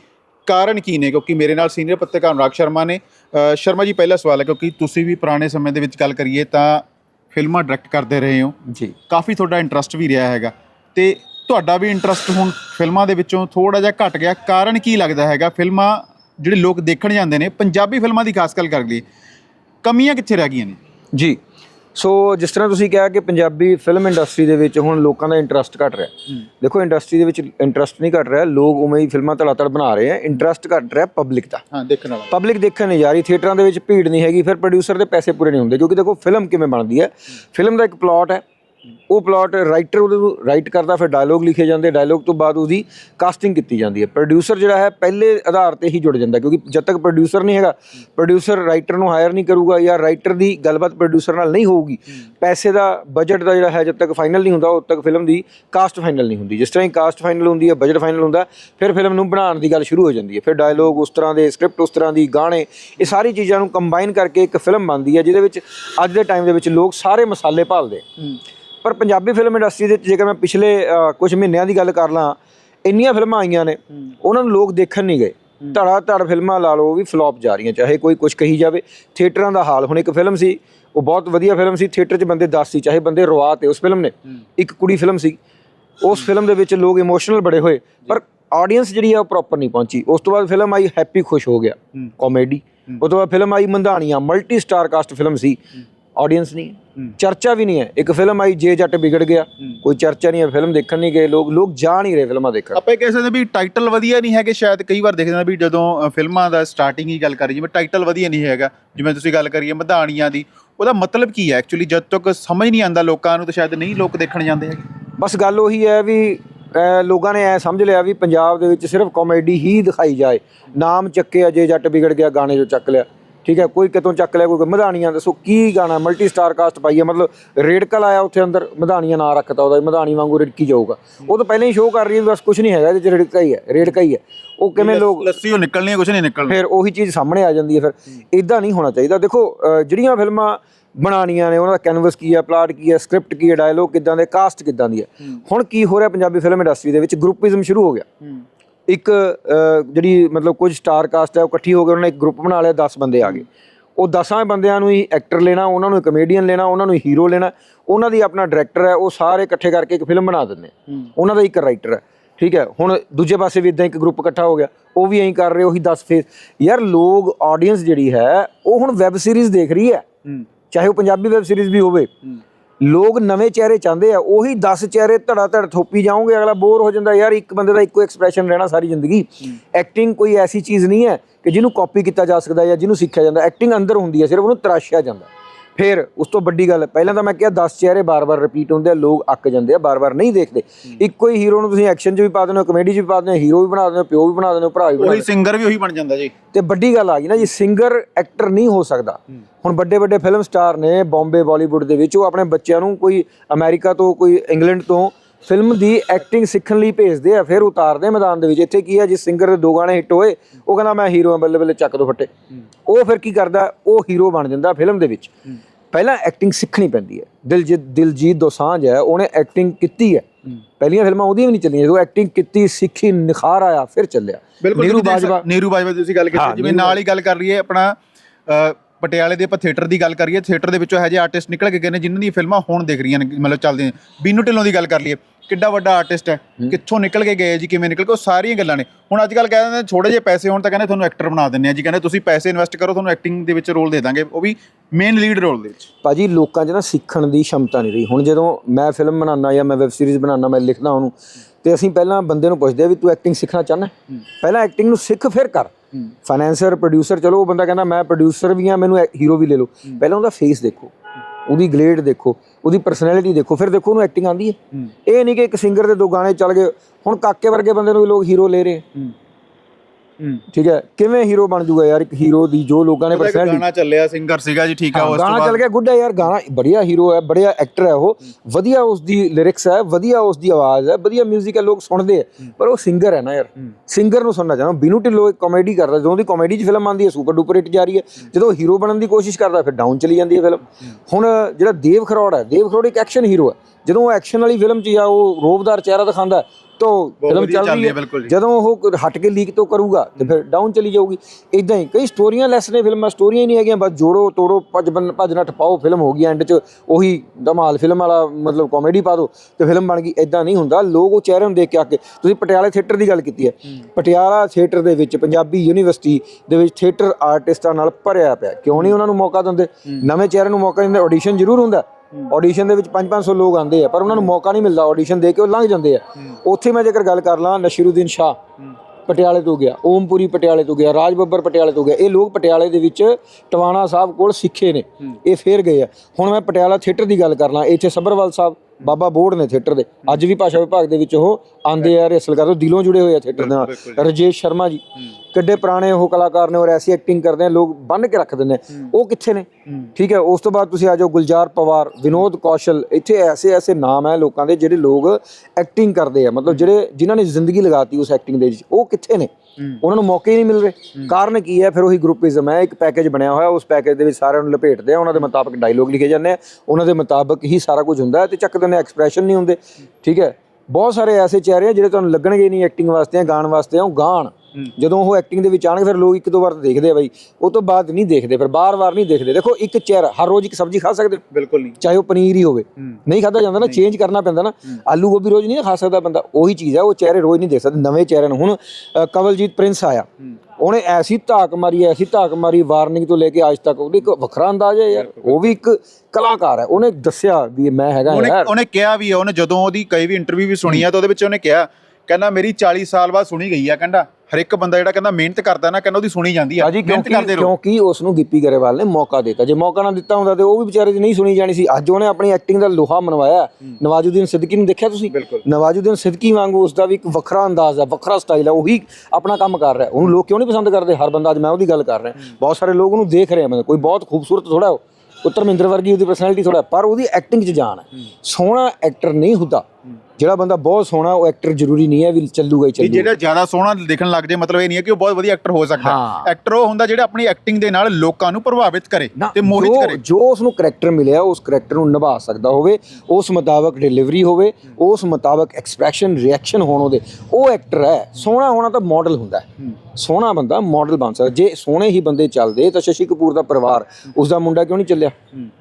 ਕਾਰਨ ਕੀ ਨੇ? ਕਿਉਂਕਿ ਮੇਰੇ ਨਾਲ ਸੀਨੀਅਰ ਪੱਤਰਕਾਰ ਅਨੁਰਾਗ ਸ਼ਰਮਾ ਨੇ। ਸ਼ਰਮਾ ਜੀ, ਪਹਿਲਾ ਸਵਾਲ ਹੈ ਕਿਉਂਕਿ ਤੁਸੀਂ ਵੀ ਪੁਰਾਣੇ ਸਮੇਂ ਦੇ ਵਿੱਚ ਗੱਲ ਕਰੀਏ ਤਾਂ ਫਿਲਮਾਂ ਡਾਇਰੈਕਟ ਕਰਦੇ ਰਹੇ ਹੋ। ਜੀ। ਕਾਫੀ ਤੁਹਾਡਾ ਇੰਟਰਸਟ ਵੀ ਰਿਹਾ ਹੈਗਾ। ਤੇ ਤੁਹਾਡਾ ਵੀ ਇੰਟਰਸਟ ਹੁਣ ਫਿਲਮਾਂ ਦੇ ਵਿੱਚੋਂ ਥੋੜਾ ਜਿਹਾ ਘਟ ਗਿਆ। ਕਾਰਨ ਕੀ ਲੱਗਦਾ ਹੈਗਾ? ਫਿਲਮਾਂ ਜਿਹੜੇ ਲੋਕ ਦੇਖਣ ਜਾਂਦੇ ਨੇ ਪੰਜਾਬੀ ਫਿਲਮਾਂ ਦੀ ਖਾਸ ਗੱਲ ਕਰ ਲਈ ਕਮੀਆਂ ਕਿੱਥੇ ਰਹਿ ਗਈਆਂ ਨੇ? ਜੀ। ਸੋ ਜਿਸ ਤਰ੍ਹਾਂ ਤੁਸੀਂ ਕਿਹਾ ਕਿ ਪੰਜਾਬੀ ਫਿਲਮ ਇੰਡਸਟਰੀ ਦੇ ਵਿੱਚ ਹੁਣ ਲੋਕਾਂ ਦਾ ਇੰਟਰਸਟ ਘਟ ਰਿਹਾ। ਦੇਖੋ ਇੰਡਸਟਰੀ ਦੇ ਵਿੱਚ ਇੰਟਰਸਟ ਨਹੀਂ ਘਟ ਰਿਹਾ। ਲੋਕ ਉਵੇਂ ਹੀ ਫਿਲਮਾਂ ਧੜਾਧੜ ਬਣਾ ਰਹੇ ਆ। ਇੰਟਰਸਟ ਘਟ ਰਿਹਾ ਪਬਲਿਕ ਦਾ। ਹਾਂ ਦੇਖਣ ਵਾਲਾ। ਪਬਲਿਕ ਦੇਖਣ ਨਹੀਂ ਜਾ ਰਹੀ। ਥੀਏਟਰਾਂ ਦੇ ਵਿੱਚ ਭੀੜ ਨਹੀਂ ਹੈਗੀ। ਫਿਰ ਪ੍ਰੋਡਿਊਸਰ ਦੇ ਪੈਸੇ ਪੂਰੇ ਨਹੀਂ ਹੁੰਦੇ। ਕਿਉਂਕਿ ਦੇਖੋ ਫਿਲਮ ਕਿਵੇਂ ਬਣਦੀ ਹੈ? ਫਿਲਮ ਦਾ ਇੱਕ ਪਲਾਟ ਹੈ। ਉਹ ਪਲਾਟ ਰਾਈਟਰ ਉਹਦੇ ਰਾਈਟ ਕਰਦਾ, ਫਿਰ ਡਾਇਲੋਗ ਲਿਖੇ ਜਾਂਦੇ ਡਾਇਲੋਗ ਤੋਂ ਬਾਅਦ ਉਹਦੀ ਕਾਸਟਿੰਗ ਕੀਤੀ ਜਾਂਦੀ ਹੈ। ਪ੍ਰੋਡਿਊਸਰ ਜਿਹੜਾ ਹੈ, ਪਹਿਲੇ ਆਧਾਰ ਤੇ ਹੀ ਜੁੜ ਜਾਂਦਾ, ਕਿਉਂਕਿ ਜਦ ਤੱਕ ਪ੍ਰੋਡਿਊਸਰ ਨਹੀਂ ਹੈਗਾ ਪ੍ਰੋਡਿਊਸਰ ਰਾਈਟਰ ਨੂੰ ਹਾਇਰ ਨਹੀਂ ਕਰੂਗਾ ਜਾਂ ਰਾਈਟਰ ਦੀ ਗੱਲਬਾਤ ਪ੍ਰੋਡਿਊਸਰ ਨਾਲ ਨਹੀਂ ਹੋਊਗੀ, ਪੈਸੇ ਦਾ ਬਜਟ ਦਾ ਜਿਹੜਾ ਹੈ, ਜਦ ਤੱਕ ਫਾਈਨਲ ਨਹੀਂ ਹੁੰਦਾ, ਉਦ ਤੱਕ ਫਿਲਮ ਦੀ ਕਾਸਟ ਫਾਈਨਲ ਨਹੀਂ ਹੁੰਦੀ। ਜਿਸ ਤਰ੍ਹਾਂ ਹੀ ਕਾਸਟ ਫਾਈਨਲ ਹੁੰਦੀ ਹੈ ਬਜਟ ਫਾਈਨਲ ਹੁੰਦਾ, ਫਿਰ ਫਿਲਮ ਨੂੰ ਬਣਾਉਣ ਦੀ ਗੱਲ ਸ਼ੁਰੂ ਹੋ ਜਾਂਦੀ ਹੈ। ਫਿਰ ਡਾਇਲੋਗ ਉਸ ਤਰ੍ਹਾਂ ਦੇ ਸਕ੍ਰਿਪਟ ਉਸ ਤਰ੍ਹਾਂ ਦੀ ਗਾਣੇ, ਇਹ ਸਾਰੀ ਚੀਜ਼ਾਂ ਨੂੰ ਕੰਬਾਈਨ ਕਰਕੇ ਇੱਕ ਫਿਲਮ ਬਣਦੀ ਹੈ, ਜਿਹਦੇ ਵਿੱਚ ਅੱਜ ਦੇ ਟਾਈਮ ਦੇ ਵਿੱਚ ਲੋਕ ਸਾਰੇ ਮਸਾਲੇ ਭਾਲਦੇ ਪਰ ਪੰਜਾਬੀ ਫਿਲਮ ਇੰਡਸਟਰੀ ਦੇ ਜੇਕਰ ਮੈਂ ਪਿਛਲੇ ਕੁਝ ਮਹੀਨਿਆਂ ਦੀ ਗੱਲ ਕਰ ਲਾਂ ਇੰਨੀਆਂ ਫਿਲਮਾਂ ਆਈਆਂ ਨੇ ਉਹਨਾਂ ਨੂੰ ਲੋਕ ਦੇਖਣ ਨਹੀਂ ਗਏ। ਧੜਾ ਧੜ ਫਿਲਮਾਂ ਲਾ ਲਓ ਵੀ ਫਲॉप ਜਾ ਰਹੀਆਂ ਚਾਹੇ ਕੋਈ ਕੁਝ ਕਹੀ ਜਾਵੇ। ਥੀਏਟਰਾਂ ਦਾ ਹਾਲ ਹੁਣ ਇੱਕ ਫਿਲਮ ਸੀ ਉਹ ਬਹੁਤ ਵਧੀਆ ਫਿਲਮ ਸੀ ਥੀਏਟਰ 'ਚ ਬੰਦੇ 10 ਸੀ ਚਾਹੇ ਬੰਦੇ ਰਵਾ ਤੇ ਉਸ ਫਿਲਮ ਨੇ ਇੱਕ ਕੁੜੀ ਫਿਲਮ ਸੀ। ਉਸ ਫਿਲਮ ਦੇ ਵਿੱਚ ਲੋਕ ਇਮੋਸ਼ਨਲ ਬੜੇ ਹੋਏ ਪਰ ਆਡੀਅנס ਜਿਹੜੀ ਆ ਉਹ ਪ੍ਰੋਪਰ ਨਹੀਂ ਪਹੁੰਚੀ। ਉਸ ਤੋਂ ਬਾਅਦ ਫਿਲਮ ਆਈ ਹੈਪੀ ਖੁਸ਼ ਹੋ ਗਿਆ ਕਾਮੇਡੀ ਉਹ ਤੋਂ ਬਾਅਦ ਫਿਲਮ ਆਈ Mandhaniyan multi star cast film ਸੀ ਆਡੀਅנס ਨਹੀਂ। ਚਰਚਾ ਵੀ ਨਹੀਂ ਹੈ। ਇੱਕ ਫਿਲਮ ਆਈ ਜੇ ਜੱਟ ਵਿਗੜ ਗਿਆ ਕੋਈ ਚਰਚਾ ਨਹੀਂ ਹੈ ਫਿਲਮ ਦੇਖਣ ਨਹੀਂ ਗਏ ਲੋਕ ਲੋਕ ਜਾ ਨਹੀਂ ਰਹੇ ਫਿਲਮਾਂ ਦੇਖਣ। ਆਪਾਂ ਇਹ ਕਹਿ ਸਕਦੇ ਵੀ ਟਾਈਟਲ ਵਧੀਆ ਨਹੀਂ ਹੈਗੇ ਸ਼ਾਇਦ ਕਈ ਵਾਰ ਦੇਖਦੇ ਹਾਂ ਵੀ ਜਦੋਂ ਫਿਲਮਾਂ ਦਾ ਸਟਾਰਟਿੰਗ ਹੀ ਗੱਲ ਕਰੀ ਜਿਵੇਂ ਟਾਈਟਲ ਵਧੀਆ ਨਹੀਂ ਹੈਗਾ। ਜਿਵੇਂ ਤੁਸੀਂ ਗੱਲ ਕਰੀਏ ਮਧਾਣੀਆਂ ਦੀ ਉਹਦਾ ਮਤਲਬ ਕੀ ਹੈ? ਐਕਚੁਅਲੀ ਜਦ ਤੱਕ ਸਮਝ ਨਹੀਂ ਆਂਦਾ ਲੋਕਾਂ ਨੂੰ ਤਾਂ ਸ਼ਾਇਦ ਨਹੀਂ ਲੋਕ ਦੇਖਣ ਜਾਂਦੇ ਹੈਗੇ। ਬਸ ਗੱਲ ਉਹੀ ਹੈ ਵੀ ਲੋਕਾਂ ਨੇ ਐ ਸਮਝ ਲਿਆ ਵੀ ਪੰਜਾਬ ਦੇ ਵਿੱਚ ਸਿਰਫ ਕਾਮੇਡੀ ਹੀ ਦਿਖਾਈ ਜਾਏ। ਨਾਮ ਚੱਕਿਆ ਜੇ ਜੱਟ ਵਿਗੜ ਗਿਆ ਗਾਣੇ ਜੋ ਚੱਕ ਲਿਆ। ਠੀਕ ਹੈ ਕੋਈ ਕਿਤੋਂ ਚੱਕ ਲਿਆ ਕੋਈ ਮਧਾਣੀਆਂ ਦੱਸੋ ਕੀ ਗਾਣਾ ਮਲਟੀ ਸਟਾਰ ਕਾਸਟ ਪਾਈ ਹੈ ਮਤਲਬ ਰੇਡਕਲ ਆਇਆ ਉੱਥੇ ਅੰਦਰ ਮਧਾਣੀਆਂ ਨਾਂ ਰੱਖਤਾ ਉਹਦਾ ਮਧਾਣੀ ਵਾਂਗੂ ਰਿੜਕੀ ਜਾਊਗਾ। ਉਹ ਤਾਂ ਪਹਿਲਾਂ ਹੀ ਸ਼ੋਅ ਕਰ ਰਹੀ ਹੈ ਬਸ ਕੁਝ ਨਹੀਂ ਹੈਗਾ ਇਹਦੇ ਚ ਹੀ ਹੈ ਰੇਡਕਾ ਹੀ ਹੈ। ਉਹ ਕਿਵੇਂ ਲੋਕ ਲੱਸੀ ਉਹ ਨਿਕਲਣੀ ਹੈ ਕੁਝ ਨਹੀਂ ਨਿਕਲਣਾ। ਫਿਰ ਉਹੀ ਚੀਜ਼ ਸਾਹਮਣੇ ਆ ਜਾਂਦੀ ਹੈ ਫਿਰ ਇਦਾਂ ਨਹੀਂ ਹੋਣਾ ਚਾਹੀਦਾ। ਦੇਖੋ ਜਿਹੜੀਆਂ ਫਿਲਮਾਂ ਬਣਾਉਣੀਆਂ ਨੇ ਉਹਨਾਂ ਦਾ ਕੈਨਵਸ ਕੀ ਹੈ ਪਲਾਟ ਕੀ ਹੈ ਸਕ੍ਰਿਪਟ ਕੀ ਹੈ ਡਾਇਲੋਗ ਕਿਦਾਂ ਦੇ ਕਾਸਟ ਕਿਦਾਂ ਦੀ ਹੈ। ਹੁਣ ਕੀ ਹੋ ਰਿਹਾ ਪੰਜਾਬੀ ਫਿਲਮ ਇੰਡਸਟਰੀ ਦੇ ਵਿੱਚ ਗਰੁੱਪਿਜ਼ਮ ਸ਼ੁਰੂ ਹੋ ਗਿਆ। ਇੱਕ ਜਿਹੜੀ ਮਤਲਬ ਕੁਝ ਸਟਾਰ ਕਾਸਟ ਹੈ ਉਹ ਇਕੱਠੀ ਹੋ ਕੇ ਉਹਨਾਂ ਨੇ ਇੱਕ ਗਰੁੱਪ ਬਣਾ ਲਿਆ 10 ਬੰਦੇ ਆ ਗਏ। ਉਹ 10 ਬੰਦਿਆਂ ਨੂੰ ਹੀ ਐਕਟਰ ਲੈਣਾ ਉਹਨਾਂ ਨੂੰ ਕਮੇਡੀਅਨ ਲੈਣਾ ਉਹਨਾਂ ਨੂੰ ਹੀਰੋ ਲੈਣਾ ਉਹਨਾਂ ਦੀ ਆਪਣਾ ਡਾਇਰੈਕਟਰ ਹੈ ਉਹ ਸਾਰੇ ਇਕੱਠੇ ਕਰਕੇ ਇੱਕ ਫਿਲਮ ਬਣਾ ਦਿੰਦੇ। ਉਹਨਾਂ ਦਾ ਇੱਕ ਰਾਈਟਰ ਹੈ ਠੀਕ ਹੈ? ਹੁਣ ਦੂਜੇ ਪਾਸੇ ਵੀ ਇਦਾਂ ਇੱਕ ਗਰੁੱਪ ਇਕੱਠਾ ਹੋ ਗਿਆ ਉਹ ਵੀ ਐਂ ਕਰ ਰਹੇ ਉਹੀ 10 ਫੇਸ ਯਾਰ ਲੋਕ ਆਡੀਅנס ਜਿਹੜੀ ਹੈ ਉਹ ਹੁਣ ਵੈਬ ਸੀਰੀਜ਼ ਦੇਖ ਰਹੀ ਹੈ। ਚਾਹੇ ਉਹ ਪੰਜਾਬੀ ਵੈਬ ਸੀਰੀਜ਼ ਵੀ ਹੋਵੇ। ਲੋਕ ਨਵੇਂ ਚਿਹਰੇ ਚਾਹੁੰਦੇ ਆ ਉਹੀ 10 ਚਿਹਰੇ ਧੜਾ ਧੜ ਥੋਪੀ ਜਾਓਗੇ ਅਗਲਾ ਬੋਰ ਹੋ ਜਾਂਦਾ ਯਾਰ ਇੱਕ ਬੰਦੇ ਦਾ ਇੱਕੋ ਐਕਸਪ੍ਰੈਸ਼ਨ ਰਹਿਣਾ ਸਾਰੀ ਜ਼ਿੰਦਗੀ। ਐਕਟਿੰਗ ਕੋਈ ਐਸੀ ਚੀਜ਼ ਨਹੀਂ ਹੈ ਕਿ ਜਿਹਨੂੰ ਕਾਪੀ ਕੀਤਾ ਜਾ ਸਕਦਾ ਜਾਂ ਜਿਹਨੂੰ ਸਿੱਖਿਆ ਜਾਂਦਾ ਐਕਟਿੰਗ ਅੰਦਰ ਹੁੰਦੀ ਹੈ ਸਿਰਫ ਉਹਨੂੰ ਤਰਾਸ਼ਿਆ ਜਾਂਦਾ। ਫਿਰ ਉਸ ਤੋਂ ਵੱਡੀ ਗੱਲ ਪਹਿਲਾਂ ਤਾਂ ਮੈਂ ਕਿਹਾ 10 ਚਿਹਰੇ ਬਾਰ-ਬਾਰ ਰਿਪੀਟ ਹੁੰਦੇ ਆ ਲੋਕ ਅੱਕ ਜਾਂਦੇ ਆ ਬਾਰ-ਬਾਰ ਨਹੀਂ ਦੇਖਦੇ। ਇੱਕੋ ਹੀ ਹੀਰੋ ਨੂੰ ਤੁਸੀਂ ਐਕਸ਼ਨ 'ਚ ਵੀ ਪਾ ਦਿੰਦੇ ਹੋ ਕਮੇਡੀ 'ਚ ਵੀ ਪਾ ਦਿੰਦੇ ਹੋ ਹੀਰੋ ਵੀ ਬਣਾ ਦਿੰਦੇ ਹੋ ਪਿਓ ਵੀ ਬਣਾ ਦਿੰਦੇ ਹੋ ਭਰਾ ਵੀ ਬਣਾ ਉਹੀ ਸਿੰਗਰ ਵੀ ਉਹੀ ਬਣ ਜਾਂਦਾ ਜੀ। ਤੇ ਵੱਡੀ ਗੱਲ ਆ ਗਈ ਨਾ ਜੀ ਸਿੰਗਰ ਐਕਟਰ ਨਹੀਂ ਹੋ ਸਕਦਾ। ਹੁਣ ਵੱਡੇ ਵੱਡੇ ਫਿਲਮ ਸਟਾਰ ਨੇ ਬੰਬੇ ਬਾਲੀਵੁੱਡ ਦੇ ਵਿੱਚ ਉਹ ਆਪਣੇ ਬੱਚਿਆਂ ਨੂੰ ਕੋਈ ਅਮਰੀਕਾ ਤੋਂ ਕੋਈ ਇੰਗਲੈਂਡ ਤੋਂ ਫਿਲਮ ਦੀ ਐਕਟਿੰਗ ਸਿੱਖਣ ਲਈ ਭੇਜਦੇ ਆ ਫਿਰ ਉਤਾਰਦੇ ਆ ਮੈਦਾਨ ਦੇ ਵਿੱਚ। ਇੱਥੇ ਕੀ ਹੈ ਜੀ ਸਿੰਗਰ ਦੇ ਦੋ ਗਾਣੇ ਹਿੱਟ ਹੋਏ ਉਹ ਕਹਿੰਦਾ ਮੈਂ ਹੀਰੋ ਆ ਬੱਲੇ ਬੱਲੇ ਚੱਕ ਦੋ ਫੱਟੇ। ਉਹ ਫਿਰ ਕੀ ਕਰਦਾ ਉਹ ਹੀਰੋ ਬਣ ਜਾਂਦਾ ਫਿਲਮ ਦੇ ਵਿੱਚ। ਪਹਿਲਾਂ ਐਕਟਿੰਗ ਸਿੱਖਣੀ ਪੈਂਦੀ ਹੈ। ਦਿਲਜੀਤ ਦਿਲਜੀਤ ਦੋਸਾਂਝ ਹੈ ਉਹਨੇ ਐਕਟਿੰਗ ਕੀਤੀ ਹੈ। ਪਹਿਲੀਆਂ ਫਿਲਮਾਂ ਉਹਦੀਆਂ ਵੀ ਨਹੀਂ ਚੱਲੀਆਂ ਜਦੋਂ ਐਕਟਿੰਗ ਕੀਤੀ ਸਿੱਖੀ ਨਿਖਾਰ ਆਇਆ ਫਿਰ ਚੱਲਿਆ। ਨੀਰੂ ਬਾਜਵਾ ਨੀਰੂ ਬਾਜਵਾ ਤੁਸੀਂ ਗੱਲ ਕੀਤੀ ਜਿਵੇਂ ਨਾਲ ਹੀ ਗੱਲ ਕਰ ਲਈਏ ਆਪਣਾ ਅ, ਪਟਿਆਲੇ ਦੇ ਆਪਾਂ ਥੀਏਟਰ ਦੀ ਗੱਲ ਕਰੀਏ ਥੀਏਟਰ ਦੇ ਵਿੱਚੋਂ ਇਹੋ ਜਿਹੇ ਆਰਟਿਸਟ ਨਿਕਲ ਕੇ ਗਏ ਨੇ ਜਿਨ੍ਹਾਂ ਦੀਆਂ ਫਿਲਮਾਂ ਹੁਣ ਦਿਖ ਰਹੀਆਂ ਨੇ ਮਤਲਬ ਚੱਲਦੀਆਂ ਨੇ। ਬੀਨੂ ਢਿੱਲੋਂ ਦੀ ਗੱਲ ਕਰ ਲਈਏ ਕਿੱਡਾ ਵੱਡਾ ਆਰਟਿਸਟ ਹੈ ਕਿੱਥੋਂ ਨਿਕਲ ਕੇ ਗਏ ਜੀ ਕਿਵੇਂ ਨਿਕਲ ਕੇ ਉਹ ਸਾਰੀਆਂ ਗੱਲਾਂ ਨੇ। ਹੁਣ ਅੱਜ ਕੱਲ ਕਹਿੰਦੇ ਨੇ ਥੋੜੇ ਜਿਹੇ ਪੈਸੇ ਹੋਣ ਤਾਂ ਕਹਿੰਦੇ ਤੁਹਾਨੂੰ ਐਕਟਰ ਬਣਾ ਦਿੰਦੇ ਆ ਜੀ ਕਹਿੰਦੇ ਤੁਸੀਂ ਪੈਸੇ ਇਨਵੈਸਟ ਕਰੋ ਤੁਹਾਨੂੰ ਐਕਟਿੰਗ ਦੇ ਵਿੱਚ ਰੋਲ ਦੇ ਦਾਂਗੇ ਉਹ ਵੀ ਮੇਨ ਲੀਡ ਰੋਲ ਦੇ ਵਿੱਚ। ਭਾਜੀ ਲੋਕਾਂ 'ਚ ਨਾ ਸਿੱਖਣ ਦੀ ਸ਼ਮਤਾ ਨਹੀਂ ਰਹੀ। ਹੁਣ ਜਦੋਂ ਮੈਂ ਫਿਲਮ ਬਣਾਉਣਾ ਜਾਂ ਮੈਂ ਵੈਬ ਸੀਰੀਜ਼ ਬਣਾਉਣਾ ਮੈਂ ਲਿਖਦਾ ਉਹਨੂੰ ਤੇ ਅਸੀਂ ਪਹਿਲਾਂ ਬੰਦੇ ਨੂੰ ਪੁੱਛਦੇ ਆ ਵੀ ਤੂੰ ਐਕਟਿੰਗ ਸਿੱਖਣਾ ਚਾਹੁੰਦਾ? ਪਹਿਲਾਂ ਐਕਟਿੰਗ ਨੂੰ ਸਿੱਖ ਫਿਰ ਕਰ। ਫਾਈਨੈਂਸਰ ਪ੍ਰੋਡਿਊਸਰ ਚਲੋ ਉਹ ਬੰਦਾ ਕਹਿੰਦਾ ਮੈਂ ਪ੍ਰੋਡਿਊਸਰ ਵੀ ਆ ਮੈਨੂੰ ਹੀਰੋ ਵੀ ਲੈ ਲਓ। ਪਹਿਲਾਂ ਉਹਦਾ ਫੇਸ ਦੇਖੋ ਉਹਦੀ ਗਲੇਡ ਦੇਖੋ ਉਹਦੀ ਪਰਸਨੈਲਿਟੀ ਦੇਖੋ ਫਿਰ ਦੇਖੋ ਉਹਨੂੰ ਐਕਟਿੰਗ ਆਂਦੀ ਹੈ। ਇਹ ਨਹੀਂ ਕਿ ਇੱਕ ਸਿੰਗਰ ਦੇ ਦੋ ਗਾਣੇ ਚੱਲ ਗਏ ਹੁਣ ਕਾਕੇ ਵਰਗੇ ਬੰਦੇ ਨੂੰ ਵੀ ਲੋਕ ਹੀਰੋ ਲੈ ਰਹੇ ਠੀਕ ਹੈ ਕਿਵੇਂ ਹੀਰੋ ਬਣ ਜੂਗਾ ਯਾਰ ਇੱਕ ਹੀਰੋ ਦੀ ਜੋ ਲੋਕਾਂ ਨੇ ਪਰਸਨੈਲਿਟੀ ਗਾਣਾ ਚੱਲਿਆ ਸਿੰਗਰ ਸੀਗਾ ਜੀ ਠੀਕ ਆ ਉਸ ਤੋਂ ਗਾਣਾ ਚੱਲ ਗਿਆ ਗੁੱਡ ਹੈ ਯਾਰ ਗਾਣਾ ਬੜੀਆ ਹੀਰੋ ਹੈ ਬੜੀਆ ਐਕਟਰ ਹੈ ਉਹ। ਵਧੀਆ ਉਸ ਦੀ ਲਿਰਿਕਸ ਹੈ ਵਧੀਆ ਉਸ ਦੀ ਆਵਾਜ਼ ਹੈ ਵਧੀਆ 뮤직 ਹੈ ਲੋਕ ਸੁਣਦੇ ਆ। ਪਰ ਉਹ ਸਿੰਗਰ ਹੈ ਨਾ ਯਾਰ। ਸਿੰਗਰ ਨੂੰ ਸੁਣਨਾ ਚਾਹੁੰਦਾ ਬੀਨੂ ਢਿੱਲੋਂ ਇੱਕ ਕਾਮੇਡੀ ਕਰਦਾ ਜਦੋਂ ਦੀ ਕਾਮੇਡੀ 'ਚ ਫਿਲਮ ਆਉਂਦੀ ਹੈ ਸੁਪਰ ਡੂਪਰ ਹਿੱਟ ਜਾ ਰਹੀ ਹੈ। ਜਦੋਂ ਹੀਰੋ ਬਣਨ ਦੀ ਕੋਸ਼ਿਸ਼ ਕਰਦਾ ਫਿਰ ਡਾਊਨ ਚਲੀ ਜਾਂਦੀ ਹੈ ਫਿਲਮ ਹੁਣ ਜਿਹੜਾ ਦੇਵ ਖਰੋੜ ਹੈ ਦੇਵ ਖਰੋੜ ਇੱਕ ਐਕਸ਼ਨ ਹੀਰੋ ਹੈ। ਜਦੋਂ ਉਹ ਐਕਸ਼ਨ ਵਾਲੀ ਫਿਲਮ 'ਚ ਜਾਂ ਉਹ ਰੋਬਦਾਰ ਚਿਹਰਾ ਦਿਖਾਉਂਦਾ ਤਾਂ ਫਿਲਮ ਚੱਲ ਰਹੀ ਹੈ। ਜਦੋਂ ਉਹ ਹਟ ਕੇ ਲੀਕ ਤੋਂ ਕਰੂਗਾ ਤੇ ਫਿਰ ਡਾਊਨ ਚਲੀ ਜਾਊਗੀ। ਇਦਾਂ ਹੀ ਕਈ ਸਟੋਰੀਆਂ ਲੈਸ ਨੇ ਫਿਲਮਾਂ ਸਟੋਰੀਆਂ ਹੀ ਨਹੀਂ ਹੈਗੀਆਂ ਬਸ ਜੋੜੋ ਤੋੜੋ ਭੱਜ ਭੱਜ ਨੱਠ ਪਾਓ ਫਿਲਮ ਹੋ ਗਈ ਐਂਡ 'ਚ ਉਹੀ ਧਮਾਲ ਫਿਲਮ ਵਾਲਾ ਮਤਲਬ ਕਾਮੇਡੀ ਪਾ ਦਿਓ ਤੇ ਫਿਲਮ ਬਣ ਗਈ ਇਦਾਂ ਨਹੀਂ ਹੁੰਦਾ। ਲੋਕ ਉਹ ਚਿਹਰੇ ਨੂੰ ਦੇਖ ਕੇ ਆ ਕੇ ਤੁਸੀਂ ਪਟਿਆਲੇ ਥੀਏਟਰ ਦੀ ਗੱਲ ਕੀਤੀ ਹੈ। ਪਟਿਆਲਾ ਥੀਏਟਰ ਦੇ ਵਿੱਚ ਪੰਜਾਬੀ ਯੂਨੀਵਰਸਿਟੀ ਦੇ ਵਿੱਚ ਥੀਏਟਰ ਆਰਟਿਸਟਾਂ ਨਾਲ ਭਰਿਆ ਪਿਆ। ਕਿਉਂ ਨਹੀਂ ਉਹਨਾਂ ਨੂੰ ਮੌਕਾ ਦਿੰਦੇ? ਨਵੇਂ ਚਿਹਰੇ ਨੂੰ ਮੌਕਾ ਦਿੰਦੇ ਆਡੀਸ਼ਨ ਜ਼ਰੂਰ ਹੁੰਦਾ। ਆਡੀਸ਼ਨ ਦੇ ਵਿੱਚ 5-500 ਲੋਕ ਆਉਂਦੇ ਆ ਪਰ ਉਹਨਾਂ ਨੂੰ ਮੌਕਾ ਨਹੀਂ ਮਿਲਦਾ ਆਡੀਸ਼ਨ ਦੇ ਕੇ ਉਹ ਲੰਘ ਜਾਂਦੇ ਆ। ਉੱਥੇ ਮੈਂ ਜੇਕਰ ਗੱਲ ਕਰ ਲਾਂ ਨਸ਼ੀਰੁਦੀਨ ਸ਼ਾਹ ਪਟਿਆਲੇ ਤੋਂ ਗਿਆ ਓਮਪੁਰੀ ਪਟਿਆਲੇ ਤੋਂ ਗਿਆ ਰਾਜ ਬੱਬਰ ਪਟਿਆਲੇ ਤੋਂ ਗਿਆ ਇਹ ਲੋਕ ਪਟਿਆਲੇ ਦੇ ਵਿੱਚ ਟਵਾਣਾ ਸਾਹਿਬ ਕੋਲ ਸਿੱਖੇ ਨੇ। ਇਹ ਫੇਰ ਗਏ ਆ। ਹੁਣ ਮੈਂ ਪਟਿਆਲਾ ਥੀਏਟਰ ਦੀ ਗੱਲ ਕਰਨਾ ਇੱਥੇ ਸੱਭਰਵਾਲ ਸਾਹਿਬ ਬਾਬਾ ਬੋੜ ਨੇ ਥੀਏਟਰ ਦੇ। ਅੱਜ ਵੀ ਭਾਸ਼ਾ ਵਿਭਾਗ ਦੇ ਵਿੱਚ ਉਹ ਆਂਦੇ ਆ ਰਿਹਰਸਲ ਕਰਦੇ ਦਿਲੋਂ ਜੁੜੇ ਹੋਏ ਆ ਥੀਏਟਰ ਦੇ ਨਾਲ। ਰਜੇਸ਼ ਸ਼ਰਮਾ ਜੀ। ਕਿੱਡੇ ਪੁਰਾਣੇ ਉਹ ਕਲਾਕਾਰ ਨੇ ਔਰ ਐਸੀ ਐਕਟਿੰਗ ਕਰਦੇ ਆ ਲੋਕ ਬੰਨ ਕੇ ਰੱਖ ਦਿੰਦੇ ਆ। ਉਹ ਕਿੱਥੇ ਨੇ? ਠੀਕ ਹੈ ਉਸ ਤੋਂ ਬਾਅਦ ਤੁਸੀਂ ਆ ਜਾਓ ਗੁਲਜ਼ਾਰ ਪਵਾਰ ਵਿਨੋਦ ਕੌਸ਼ਲ ਇੱਥੇ ਐਸੇ ਐਸੇ ਨਾਮ ਹੈ ਲੋਕਾਂ ਦੇ ਜਿਹੜੇ ਲੋਕ ਐਕਟਿੰਗ ਕਰਦੇ ਆ। ਮਤਲਬ ਜਿਹੜੇ ਜਿਨ੍ਹਾਂ ਨੇ ਜ਼ਿੰਦਗੀ ਲਗਾਤੀ ਉਸ ਐਕਟਿੰਗ ਦੇ ਵਿੱਚ ਉਹ ਕਿੱਥੇ ਨੇ? ਉਹਨਾਂ ਨੂੰ ਮੌਕੇ ਹੀ ਨਹੀਂ ਮਿਲ ਰਹੇ। ਕਾਰਨ ਕੀ ਹੈ? ਫਿਰ ਉਹੀ ਗਰੁੱਪਿਜ਼ਮ ਹੈ। ਇੱਕ ਪੈਕੇਜ ਬਣਿਆ ਹੋਇਆ ਉਸ ਪੈਕੇਜ ਦੇ ਵਿੱਚ ਸਾਰਿਆਂ ਨੂੰ ਲਪੇਟਦੇ ਆ। ਉਹਨਾਂ ਦੇ ਮੁਤਾਬਕ ਡਾਇਲੋਗ ਲਿਖੇ ਜਾਂਦੇ ਆ। ਉਹਨਾਂ ਦੇ ਮੁਤਾਬਕ ਹੀ ਸਾਰਾ ਕੁਝ ਹੁੰਦਾ ਹੈ ਤੇ ਚੱਕ ਦਿੰਦੇ ਐਕਸਪ੍ਰੈਸ਼ਨ ਨਹੀਂ ਹੁੰਦੇ। ਠੀਕ ਹੈ? ਬਹੁਤ ਸਾਰੇ ਐਸੇ ਚਿਹਰੇ ਆ ਜਿਹੜੇ ਤੁਹਾਨੂੰ ਲੱਗਣਗੇ ਨਹੀਂ ਐਕਟਿੰਗ ਵਾਸਤੇ ਆ ਗਾਣ ਵਾਸਤੇ। ਆ ਉਹ ਗਾਣ ਜਦੋਂ ਉਹ ਐਕਟਿੰਗ ਦੇ ਵਿੱਚ ਆਣਗੇ ਫਿਰ ਲੋਕ ਇੱਕ ਦੋ ਵਾਰ ਦੇਖਦੇ ਆ ਬਾਈ। ਉਹ ਤੋਂ ਬਾਅਦ ਨਹੀਂ ਦੇਖਦੇ ਫਿਰ ਬਾਰ-ਬਾਰ ਨਹੀਂ ਦੇਖਦੇ। ਦੇਖੋ ਇੱਕ ਚਿਹਰਾ ਹਰ ਰੋਜ਼ ਇੱਕ ਸਬਜ਼ੀ ਖਾ ਸਕਦੇ ਬਿਲਕੁਲ ਨਹੀਂ। ਚਾਹੇ ਉਹ ਪਨੀਰ ਹੀ ਹੋਵੇ। ਨਹੀਂ ਖਾਦਾ ਜਾਂਦਾ ਨਾ ਚੇਂਜ ਕਰਨਾ ਪੈਂਦਾ ਨਾ। ਆਲੂ ਗੋਭੀ ਰੋਜ਼ ਨਹੀਂ ਖਾ ਸਕਦਾ ਬੰਦਾ। ਉਹੀ ਚੀਜ਼ ਹੈ ਉਹ ਚਿਹਰੇ ਰੋਜ਼ ਨਹੀਂ ਦੇਖ ਸਕਦੇ। ਨਵੇਂ ਚਿਹਰੇ ਨੂੰ। ਹੁਣ ਕਵਲਜੀਤ ਪ੍ਰਿੰਸ ਆਇਆ। ਉਹਨੇ ਐਸੀ ਧਾਕ ਮਾਰੀ ਐਸੀ ਧਾਕ ਮਾਰੀ ਵਾਰਨਿੰਗ ਤੋਂ ਲੈ ਕੇ ਅੱਜ ਤੱਕ। ਉਹਦੀ ਇੱਕ ਵੱਖਰਾ ਅੰਦਾਜ਼ ਹੈ ਯਾਰ। ਉਹ ਵੀ ਇੱਕ ਕਲਾਕਾਰ ਹੈ। ਉਹਨੇ ਦੱਸਿਆ ਵੀ ਮੈਂ ਹੈਗਾ ਯਾਰ। ਉਹਨੇ ਕਿਹਾ ਵੀ ਉਹਨੇ ਜਦੋਂ ਉਹਦੀ ਕਈ ਵੀ ਇੰਟਰਵਿਊ ਵੀ ਸੁਣੀ ਆ ਤਾਂ ਉਹਦੇ ਵਿੱਚ ਉਹਨੇ ਕਿਹਾ ਕਹਿੰਦਾ ਮੇਰੀ 40 ਸਾਲ ਬਾਅਦ ਸੁਣੀ ਗਈ ਆ ਕਹਿੰਦਾ। ਹਰ ਇੱਕ ਬੰਦਾ ਜਿਹੜਾ ਕਹਿੰਦਾ ਮਿਹਨਤ ਕਰਦਾ ਨਾ ਕਹਿੰਦਾ ਉਹਦੀ ਸੁਣੀ ਜਾਂਦੀ ਆ। ਭਾਜੀ ਮਿਹਨਤ ਕਿਉਂਕਿ ਕਰਦੇ ਰਹੋ। ਕਿਉਂਕਿ ਉਸ ਨੂੰ ਗਿੱਪੀ ਗਰੇਵਾਲ ਨੇ ਮੌਕਾ ਦਿੱਤਾ। ਜੇ ਮੌਕਾ ਨਾ ਦਿੱਤਾ ਹੁੰਦਾ ਤੇ ਉਹ ਵੀ ਵਿਚਾਰੇ ਦੀ ਨਹੀਂ ਸੁਣੀ ਜਾਣੀ ਸੀ। ਅੱਜ ਉਹਨੇ ਆਪਣੀ ਐਕਟਿੰਗ ਦਾ ਲੋਹਾ ਮਨਵਾਇਆ। ਨਵਾਜੁਦੀਨ ਸਿੱਦੀਕੀ ਨੂੰ ਦੇਖਿਆ ਤੁਸੀਂ? ਬਿਲਕੁਲ। ਨਵਾਜੁਦੀਨ ਸਿੱਦੀਕੀ ਵਾਂਗੂ ਉਸ ਦਾ ਵੀ ਇੱਕ ਵੱਖਰਾ ਅੰਦਾਜ਼ ਹੈ ਵੱਖਰਾ ਸਟਾਈਲ ਹੈ ਉਹੀ ਆਪਣਾ ਕੰਮ ਕਰ ਰਿਹਾ। ਉਹਨੂੰ ਲੋਕ ਕਿਉਂ ਨਹੀਂ ਪਸੰਦ ਕਰਦੇ? ਹਰ ਬੰਦਾ ਅੱਜ ਮੈਂ ਉਹਦੀ ਗੱਲ ਕਰ ਰਿਹਾ। ਬਹੁਤ ਸਾਰੇ ਲੋਕ ਉਹਨੂੰ ਦੇਖ ਰਹੇ ਆ। ਮਤਲਬ ਕੋਈ ਬਹੁਤ ਖੂਬਸੂਰਤ ਥੋੜਾ ਉਹ। ਉੱਤਰ ਮਹਿੰਦਰ ਵਰਗੀ ਉਹਦੀ ਪਰਸਨੈਲਿਟੀ ਥੋੜਾ ਪਰ ਉਹਦੀ ਐਕਟਿੰਗ 'ਚ ਜਾਨ ਹੈ। ਸੋਹਣਾ ਐਕਟਰ ਨਹੀਂ ਹੁੰਦਾ। ਜਿਹੜਾ ਬੰਦਾ ਬਹੁਤ ਸੋਹਣਾ ਉਹ ਐਕਟਰ ਜ਼ਰੂਰੀ ਨਹੀਂ ਹੈ ਵੀ ਚੱਲੂਗਾ ਹੀ ਵੀ ਚੱਲੂਗਾ। ਜਿਹੜਾ ਜ਼ਿਆਦਾ ਸੋਹਣਾ ਦਿਖਣ ਲੱਗ ਜੇ ਮਤਲਬ ਇਹ ਨਹੀਂ ਹੈ ਕਿ ਉਹ ਬਹੁਤ ਵਧੀਆ ਐਕਟਰ ਹੋ ਸਕਦਾ। ਹਾਂ। ਐਕਟਰ ਉਹ ਹੁੰਦਾ ਜਿਹੜਾ ਆਪਣੀ ਐਕਟਿੰਗ ਦੇ ਨਾਲ ਲੋਕਾਂ ਨੂੰ ਪ੍ਰਭਾਵਿਤ ਕਰੇ ਨਾ, ਤੇ ਮੋਹਿਤ ਜੋ- ਕਰੇ। ਜੋ ਉਸ ਨੂੰ ਕਰੈਕਟਰ ਮਿਲਿਆ ਉਸ ਕਰੈਕਟਰ ਨੂੰ ਨਿਭਾ ਸਕਦਾ ਹੋਵੇ ਉਸ ਮੁਤਾਬਕ ਡਿਲੀਵਰੀ ਹੋਵੇ ਉਸ ਮੁਤਾਬਕ ਐਕਸਪ੍ਰੈਸ਼ਨ ਰਿਐਕਸ਼ਨ ਹੋਣ ਉਹਦੇ। ਉਹ ਐਕਟਰ ਹੈ ਸੋਹਣਾ ਹੋਣਾ ਤਾਂ ਮਾਡਲ ਹੁੰਦਾ ਹੈ। ਸੋਹਣਾ ਬੰਦਾ ਮਾਡਲ ਬਣ ਸਕਦਾ। ਜੇ ਸੋਹਣੇ ਹੀ ਬੰਦੇ ਚੱਲਦੇ ਤਾਂ ਸ਼ਸ਼ੀ ਕਪੂਰ ਦਾ ਪਰਿਵਾਰ ਉਸ ਦਾ ਮੁੰਡਾ ਕਿਉਂ ਨਹੀਂ ਚੱਲਿਆ?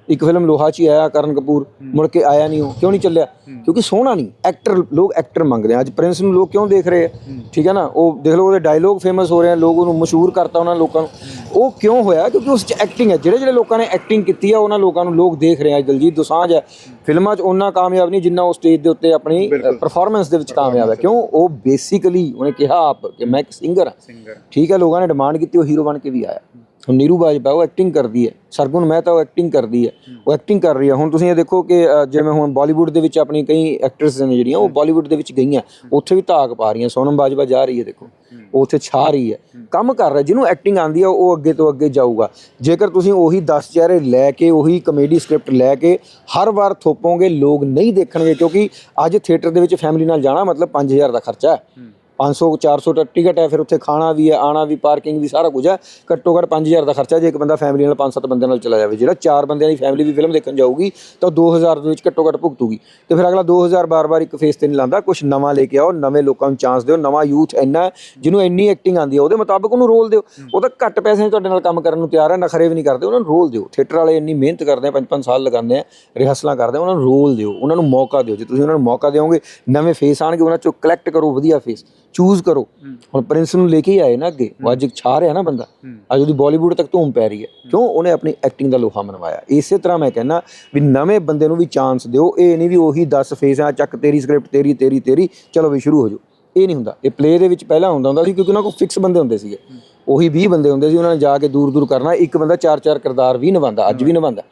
ਇੱਕ ਫਿਲਮ ਲੋਹਾ 'ਚ ਆਇਆ ਕਰਨ ਕਪੂਰ ਮੁੜ ਕੇ ਆਇਆ ਨਹੀਂ ਉਹ ਕਿਉਂ ਨਹੀਂ ਚੱਲਿਆ? ਕਿਉਂਕਿ ਸੋਹਣਾ ਨਹੀਂ ਐਕਟਰ ਲੋਕ ਐਕਟਰ ਮੰਗਦੇ ਆ। ਅੱਜ ਪ੍ਰਿੰਸ ਨੂੰ ਲੋਕ ਕਿਉਂ ਦੇਖ ਰਹੇ ਆ? ਠੀਕ ਹੈ ਨਾ? ਉਹ ਦੇਖ ਲਓ ਉਹਦੇ ਡਾਇਲੋਗ ਫੇਮਸ ਹੋ ਰਹੇ ਆ ਲੋਕ ਉਹਨੂੰ ਮਸ਼ਹੂਰ ਕਰਤਾ ਉਹਨਾਂ ਲੋਕਾਂ ਨੂੰ। ਉਹ ਕਿਉਂ ਹੋਇਆ? ਕਿਉਂਕਿ ਉਸ 'ਚ ਐਕਟਿੰਗ ਹੈ। ਜਿਹੜੇ ਜਿਹੜੇ ਲੋਕਾਂ ਨੇ ਐਕਟਿੰਗ ਕੀਤੀ ਆ ਉਹਨਾਂ ਲੋਕਾਂ ਨੂੰ ਲੋਕ ਦੇਖ ਰਹੇ ਆ। ਦਲਜੀਤ ਦੋਸਾਂਝ ਹੈ। ਫਿਲਮਾਂ 'ਚ ਉਹਨਾਂ ਕਾਮਯਾਬ ਨਹੀਂ ਜਿੰਨਾ ਉਹ ਸਟੇਜ ਦੇ ਉੱਤੇ ਆਪਣੀ ਪਰਫਾਰਮੈਂਸ ਦੇ ਵਿੱਚ ਕਾਮਯਾਬ ਹੈ। ਕਿਉਂ? ਉਹ ਬੇਸਿਕਲੀ ਉਹਨੇ ਕਿਹਾ ਆਪ ਕਿ ਮੈਂ ਇੱਕ ਸਿੰਗਰ ਹਾਂ। ਸਿੰਗਰ ਠੀਕ ਹੈ ਲੋਕਾਂ ਨੇ ਡਿਮਾਂਡ ਕੀਤੀ ਉਹ ਹੀਰੋ ਬਣ ਕੇ ਵੀ ਆਇਆ। ਹੁਣ ਨੀਰੂ ਬਾਜਵਾ ਉਹ ਐਕਟਿੰਗ ਕਰਦੀ ਹੈ। ਸਰਗੁਣ ਮਹਿਤਾ ਉਹ ਐਕਟਿੰਗ ਕਰਦੀ ਹੈ। ਉਹ ਐਕਟਿੰਗ ਕਰ ਰਹੀ ਹੈ। ਹੁਣ ਤੁਸੀਂ ਇਹ ਦੇਖੋ ਕਿ ਜਿਵੇਂ ਹੁਣ ਬਾਲੀਵੁੱਡ ਦੇ ਵਿੱਚ ਆਪਣੀ ਕਈ ਐਕਟਰਸ ਨੇ ਜਿਹੜੀਆਂ, ਉਹ ਬਾਲੀਵੁੱਡ ਦੇ ਵਿੱਚ ਗਈਆਂ। ਉੱਥੇ ਵੀ ਧਾਕ ਪਾ ਰਹੀਆਂ। ਸੋਨਮ ਬਾਜਵਾ ਜਾ ਰਹੀ ਹੈ, ਦੇਖੋ। ਉਹ ਉੱਥੇ ਛਾ ਰਹੀ ਹੈ। ਕੰਮ ਕਰ ਰਿਹਾ, ਜਿਹਨੂੰ ਐਕਟਿੰਗ ਆਂਦੀ ਹੈ, ਉਹ ਅੱਗੇ ਤੋਂ ਅੱਗੇ ਜਾਊਗਾ। ਜੇਕਰ ਤੁਸੀਂ ਉਹੀ 10 ਚਿਹਰੇ ਲੈ ਕੇ, ਉਹੀ ਕਮੇਡੀ ਸਕ੍ਰਿਪਟ ਲੈ ਕੇ ਹਰ ਵਾਰ ਥੋਪੋਗੇ, ਲੋਕ ਨਹੀਂ ਦੇਖਣਗੇ, ਕਿਉਂਕਿ ਅੱਜ ਥੀਏਟਰ ਦੇ ਵਿੱਚ ਫੈਮਿਲੀ ਨਾਲ ਜਾਣਾ ਮਤਲਬ 5000 ਦਾ ਖਰਚਾ ਹੈ। 500 400 ਦਾ ਟਿਕਟ ਹੈ ਫਿਰ ਉੱਥੇ ਖਾਣਾ ਵੀ ਹੈ ਆਣਾ ਵੀ ਪਾਰਕਿੰਗ ਵੀ ਸਾਰਾ ਕੁਝ ਹੈ। ਘੱਟੋ ਘੱਟ 5000 ਦਾ ਖਰਚਾ ਜੇ ਇੱਕ ਬੰਦਾ ਫੈਮਿਲੀ ਨਾਲ 5-7 ਬੰਦਿਆਂ ਨਾਲ ਚਲਾ ਜਾਵੇ। ਜਿਹੜਾ ਚਾਰ ਬੰਦਿਆਂ ਦੀ ਫੈਮਿਲੀ ਵੀ ਫਿਲਮ ਦੇਖਣ ਜਾਊਗੀ ਤਾਂ ਉਹ 2000 ਦੇ ਵਿੱਚ ਘੱਟੋ ਘੱਟ ਭੁਗਤੂਗੀ। ਤੇ ਫਿਰ ਅਗਲਾ 2000 ਬਾਰ-ਬਾਰ ਇੱਕ ਫੇਸ ਤੇ ਨਹੀਂ ਲਾਂਦਾ ਕੁਝ ਨਵਾਂ ਲੈ ਕੇ ਆਓ ਨਵੇਂ ਲੋਕਾਂ ਨੂੰ ਚਾਂਸ ਦਿਓ ਨਵਾਂ ਯੂਥ ਇੰਨਾ ਜਿਹਨੂੰ ਇੰਨੀ ਐਕਟਿੰਗ ਆਂਦੀ ਹੈ ਉਹਦੇ ਮੁਤਾਬਕ ਉਹਨੂੰ ਰੋਲ ਦਿਓ। ਉਹ ਤਾਂ ਘੱਟ ਪੈਸਿਆਂ 'ਚ ਤੁਹਾਡੇ ਨਾਲ ਕੰਮ ਕਰਨ ਨੂੰ ਤਿਆਰ ਹੈ ਨਖਰੇ ਵੀ ਨਹੀਂ ਕਰਦੇ ਉਹਨਾਂ ਨੂੰ ਰੋਲ ਦਿਓ। ਥੀਏਟਰ ਵਾਲੇ ਇੰਨੀ ਮਿਹਨਤ ਕਰਦੇ ਆ 5-5 ਸਾਲ ਲਗਾਉਂਦੇ ਆ ਰਿਹਰਸਲਾਂ ਕਰਦੇ ਆ ਉਹਨਾਂ ਨੂੰ ਰੋਲ ਦਿਓ ਉਹਨਾਂ ਨੂੰ ਮੌਕਾ ਦਿਓ। ਜੇ ਤੁਸੀਂ ਉਹਨਾਂ ਨੂੰ ਮੌਕਾ ਦਿਓਗੇ ਨਵੇਂ ਫੇਸ ਆਣਗੇ ਉਹਨਾਂ ਚੋਂ ਕਲੈਕਟ ਕਰੋ ਵਧੀਆ ਫੇਸ ਚੂਜ਼ ਕਰੋ। ਹੁਣ ਪ੍ਰਿੰਸ ਨੂੰ ਲੈ ਕੇ ਹੀ ਆਏ ਨਾ ਅੱਗੇ। ਉਹ ਅੱਜ ਛਾ ਰਿਹਾ ਨਾ ਬੰਦਾ। ਅੱਜ ਉਹਦੀ ਬਾਲੀਵੁੱਡ ਤੱਕ ਧੂਮ ਪੈ ਰਹੀ ਹੈ। ਕਿਉਂ? ਉਹਨੇ ਆਪਣੀ ਐਕਟਿੰਗ ਦਾ ਲੋਹਾ ਮਨਵਾਇਆ। ਇਸੇ ਤਰ੍ਹਾਂ ਮੈਂ ਕਹਿੰਦਾ ਵੀ ਨਵੇਂ ਬੰਦੇ ਨੂੰ ਵੀ ਚਾਂਸ ਦਿਓ। ਇਹ ਨਹੀਂ ਵੀ ਉਹੀ 10 ਫੇਸ ਆ ਚੱਕ ਤੇਰੀ ਸਕ੍ਰਿਪਟ ਤੇਰੀ ਤੇਰੀ ਤੇਰੀ। ਚਲੋ ਵੀ ਸ਼ੁਰੂ ਹੋ ਜਾਓ। ਇਹ ਨਹੀਂ ਹੁੰਦਾ। ਇਹ ਪਲੇ ਦੇ ਵਿੱਚ ਪਹਿਲਾਂ ਹੁੰਦਾ ਹੁੰਦਾ ਸੀ ਕਿਉਂਕਿ ਉਹਨਾਂ ਕੋਲ ਫਿਕਸ ਬੰਦੇ ਹੁੰਦੇ ਸੀਗੇ। ਉਹੀ 20 ਬੰਦੇ ਹੁੰਦੇ ਸੀ। ਉਹਨਾਂ ਨੇ ਜਾ ਕੇ ਦੂਰ ਦੂਰ ਕਰਨਾ। ਇੱਕ ਬੰਦਾ ਚਾਰ ਚਾਰ ਕਿਰਦਾਰ ਵੀ ਨਿਭਾਉਂਦਾ। ਅੱਜ ਵੀ ਨਿਭਾਉਂਦਾ।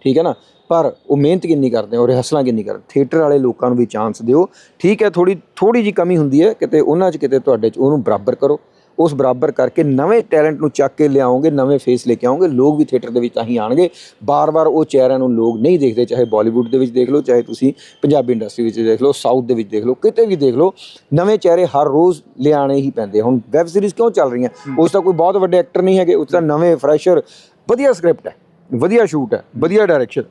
ਠੀਕ ਹੈ ਨਾ? ਪਰ ਉਹ ਮਿਹਨਤ ਕਿੰਨੀ ਕਰਦੇ ਆ ਔਰ ਹਸਲਾਂ ਕਿੰਨੀ ਕਰਦੇ ਥੀਏਟਰ ਵਾਲੇ ਲੋਕਾਂ ਨੂੰ ਵੀ ਚਾਂਸ ਦਿਓ। ਠੀਕ ਹੈ ਥੋੜੀ ਥੋੜੀ ਜੀ ਕਮੀ ਹੁੰਦੀ ਹੈ ਕਿਤੇ ਉਹਨਾਂ 'ਚ ਕਿਤੇ ਤੁਹਾਡੇ 'ਚ ਉਹਨੂੰ ਬਰਾਬਰ ਕਰੋ। ਉਸ ਬਰਾਬਰ ਕਰਕੇ ਨਵੇਂ ਟੈਲੈਂਟ ਨੂੰ ਚੱਕ ਕੇ ਲਿਆਓਗੇ ਨਵੇਂ ਫੇਸ ਲੈ ਕੇ ਆਓਗੇ ਲੋਕ ਵੀ ਥੀਏਟਰ ਦੇ ਵਿੱਚ ਤਾਂ ਹੀ ਆਣਗੇ ਬਾਰ-ਬਾਰ ਉਹ ਚਿਹਰਿਆਂ ਨੂੰ ਲੋਕ ਨਹੀਂ ਦੇਖਦੇ ਚਾਹੇ ਬਾਲੀਵੁੱਡ ਦੇ ਵਿੱਚ ਦੇਖ ਲਓ ਚਾਹੇ ਤੁਸੀਂ ਪੰਜਾਬੀ ਇੰਡਸਟਰੀ ਵਿੱਚ ਦੇਖ ਲਓ ਸਾਊਥ ਦੇ ਵਿੱਚ ਦੇਖ ਲਓ ਕਿਤੇ ਵੀ ਦੇਖ ਲਓ ਨਵੇਂ ਚਿਹਰੇ ਹਰ ਰੋਜ਼ ਲਿਆਣੇ ਹੀ ਪੈਂਦੇ। ਹੁਣ ਵੈਬ ਸੀਰੀਜ਼ ਕਿਉਂ ਚੱਲ ਰਹੀਆਂ? ਉਸ ਦਾ ਕੋਈ ਬਹੁਤ ਵੱਡੇ ਐਕਟਰ ਨਹੀਂ ਹੈਗੇ ਉਸ ਦਾ ਨਵੇਂ ਫਰੈਸ਼ਰ ਵਧੀਆ ਸਕ੍ਰਿਪਟ ਹੈ। ਵਧੀਆ ਸ਼ੂਟ ਹੈ ਵਧੀਆ ਡਾਇਰੈਕਸ਼ਨ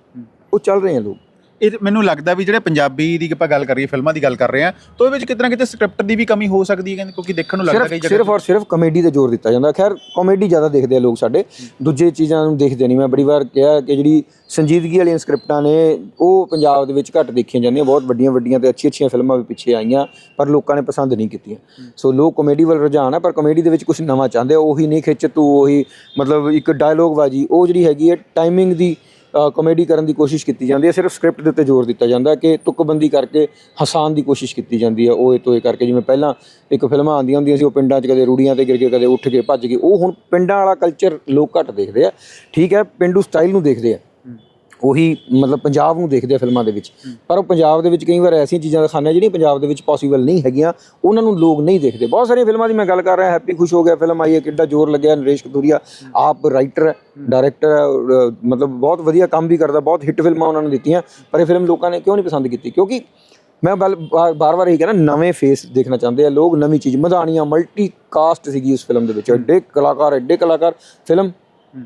ਉਹ ਚੱਲ ਰਹੇ ਆ ਲੋਕ। ਇਹ ਮੈਨੂੰ ਲੱਗਦਾ ਵੀ ਜਿਹੜੇ ਪੰਜਾਬੀ ਦੀ ਆਪਾਂ ਗੱਲ ਕਰੀਏ ਫਿਲਮਾਂ ਦੀ ਗੱਲ ਕਰ ਰਹੇ ਆ ਤਾਂ ਉਹਦੇ ਵਿੱਚ ਕਿਤੇ ਨਾ ਕਿਤੇ ਸਕ੍ਰਿਪਟ ਦੀ ਵੀ ਕਮੀ ਹੋ ਸਕਦੀ ਹੈ ਕਹਿੰਦੇ ਕਿਉਂਕਿ ਦੇਖਣ ਨੂੰ ਲੱਗਦਾ ਕਈ ਸਿਰਫ ਜਗ੍ਹਾ ਸਿਰਫ ਔਰ ਸਿਰਫ ਕਮੇਡੀ ਤੇ ਜ਼ੋਰ ਦਿੱਤਾ ਜਾਂਦਾ। ਖੈਰ ਕਾਮੇਡੀ ਜ਼ਿਆਦਾ ਦੇਖਦੇ ਆ ਲੋਕ ਸਾਡੇ। ਦੂਜੇ ਚੀਜ਼ਾਂ ਨੂੰ ਦੇਖਦੇ ਨਹੀਂ। ਮੈਂ ਬੜੀ ਵਾਰ ਕਿਹਾ ਕਿ ਜਿਹੜੀ ਸੰਜੀਦਗੀ ਵਾਲੀਆਂ ਸਕ੍ਰਿਪਟਾਂ ਨੇ ਉਹ ਪੰਜਾਬ ਦੇ ਵਿੱਚ ਘੱਟ ਦੇਖੀਆਂ ਜਾਂਦੀਆਂ। ਬਹੁਤ ਵੱਡੀਆਂ ਵੱਡੀਆਂ ਤੇ ਅੱਛੀ ਅੱਛੀਆਂ ਫਿਲਮਾਂ ਵੀ ਪਿੱਛੇ ਆਈਆਂ ਪਰ ਲੋਕਾਂ ਨੇ ਪਸੰਦ ਨਹੀਂ ਕੀਤੀਆਂ। ਸੋ ਲੋਕ ਕਾਮੇਡੀ ਵੱਲ ਰੁਝਾਨ ਹੈ ਪਰ ਕਾਮੇਡੀ ਦੇ ਵਿੱਚ ਕੁਝ ਨਵਾਂ ਚਾਹੁੰਦੇ ਆ। ਉਹੀ ਨਹੀਂ ਖਿੱਚ ਤੂੰ ਉਹੀ ਮਤਲਬ ਇੱਕ ਡਾਇਲੋਗ ਬਾਜੀ ਉਹ ਜਿਹੜੀ ਹੈਗੀ ਹੈ ਟਾਈਮਿੰਗ ਦੀ ਕਾਮੇਡੀ ਕਰਨ ਦੀ ਕੋਸ਼ਿਸ਼ ਕੀਤੀ ਜਾਂਦੀ ਹੈ। ਸਿਰਫ ਸਕ੍ਰਿਪਟ ਦੇ ਉੱਤੇ ਜ਼ੋਰ ਦਿੱਤਾ ਜਾਂਦਾ ਕਿ ਤੁਕਬੰਦੀ ਕਰਕੇ ਹਸਾਨ ਦੀ ਕੋਸ਼ਿਸ਼ ਕੀਤੀ ਜਾਂਦੀ ਹੈ। ਉਹ ਇਹ ਤੋਏ ਕਰਕੇ ਜਿਵੇਂ ਪਹਿਲਾਂ ਇੱਕ ਫਿਲਮਾਂ ਆਉਂਦੀਆਂ ਹੁੰਦੀਆਂ ਸੀ, ਉਹ ਪਿੰਡਾਂ 'ਚ ਕਦੇ ਰੂੜੀਆਂ ਤੇ ਗਿਰ ਕੇ ਕਦੇ ਉੱਠ ਕੇ ਭੱਜ ਕੇ ਉਹ ਹੁਣ ਪਿੰਡਾਂ ਵਾਲਾ ਕਲਚਰ ਲੋਕ ਘੱਟ ਦੇਖਦੇ ਆ। ਠੀਕ ਹੈ, ਪਿੰਡੂ ਸਟਾਈਲ ਨੂੰ ਦੇਖਦੇ ਆ। ਉਹੀ ਮਤਲਬ ਪੰਜਾਬ ਨੂੰ ਦੇਖਦੇ ਆ ਫਿਲਮਾਂ ਦੇ ਵਿੱਚ। ਪਰ ਉਹ ਪੰਜਾਬ ਦੇ ਵਿੱਚ ਕਈ ਵਾਰ ਐਸੀਆਂ ਚੀਜ਼ਾਂ ਦਿਖਾਉਂਦੇ ਜਿਹੜੀਆਂ ਪੰਜਾਬ ਦੇ ਵਿੱਚ ਪੋਸੀਬਲ ਨਹੀਂ ਹੈਗੀਆਂ। ਉਹਨਾਂ ਨੂੰ ਲੋਕ ਨਹੀਂ ਦੇਖਦੇ। ਬਹੁਤ ਸਾਰੀਆਂ ਫਿਲਮਾਂ ਦੀ ਮੈਂ ਗੱਲ ਕਰ ਰਿਹਾ ਹੈਪੀ ਖੁਸ਼ ਹੋ ਗਿਆ ਫਿਲਮ ਆਈ ਹੈ ਕਿੱਡਾ ਜ਼ੋਰ ਲੱਗਿਆ ਨਰੇਸ਼ ਕਤੂਰੀਆ ਆਪ ਰਾਈਟਰ ਹੈ ਡਾਇਰੈਕਟਰ ਹੈ ਮਤਲਬ ਬਹੁਤ ਵਧੀਆ ਕੰਮ ਵੀ ਕਰਦਾ ਬਹੁਤ ਹਿੱਟ ਫਿਲਮਾਂ ਉਹਨਾਂ ਨੇ ਦਿੱਤੀਆਂ ਪਰ ਇਹ ਫਿਲਮ ਲੋਕਾਂ ਨੇ ਕਿਉਂ ਨਹੀਂ ਪਸੰਦ ਕੀਤੀ? ਕਿਉਂਕਿ ਮੈਂ ਬਾਰ-ਬਾਰ ਇਹ ਕਹਿੰਦਾ ਨਵੇਂ ਫੇਸ ਦੇਖਣਾ ਚਾਹੁੰਦੇ ਆ ਲੋਕ ਨਵੀਂ ਚੀਜ਼। ਮਧਾਣੀਆਂ ਮਲਟੀ ਕਾਸਟ ਸੀਗੀ ਉਸ ਫਿਲਮ ਦੇ ਵਿੱਚ। ਐਡੇ ਕਲਾਕਾਰ ਐਡੇ ਕਲਾਕਾਰ। ਫਿਲਮ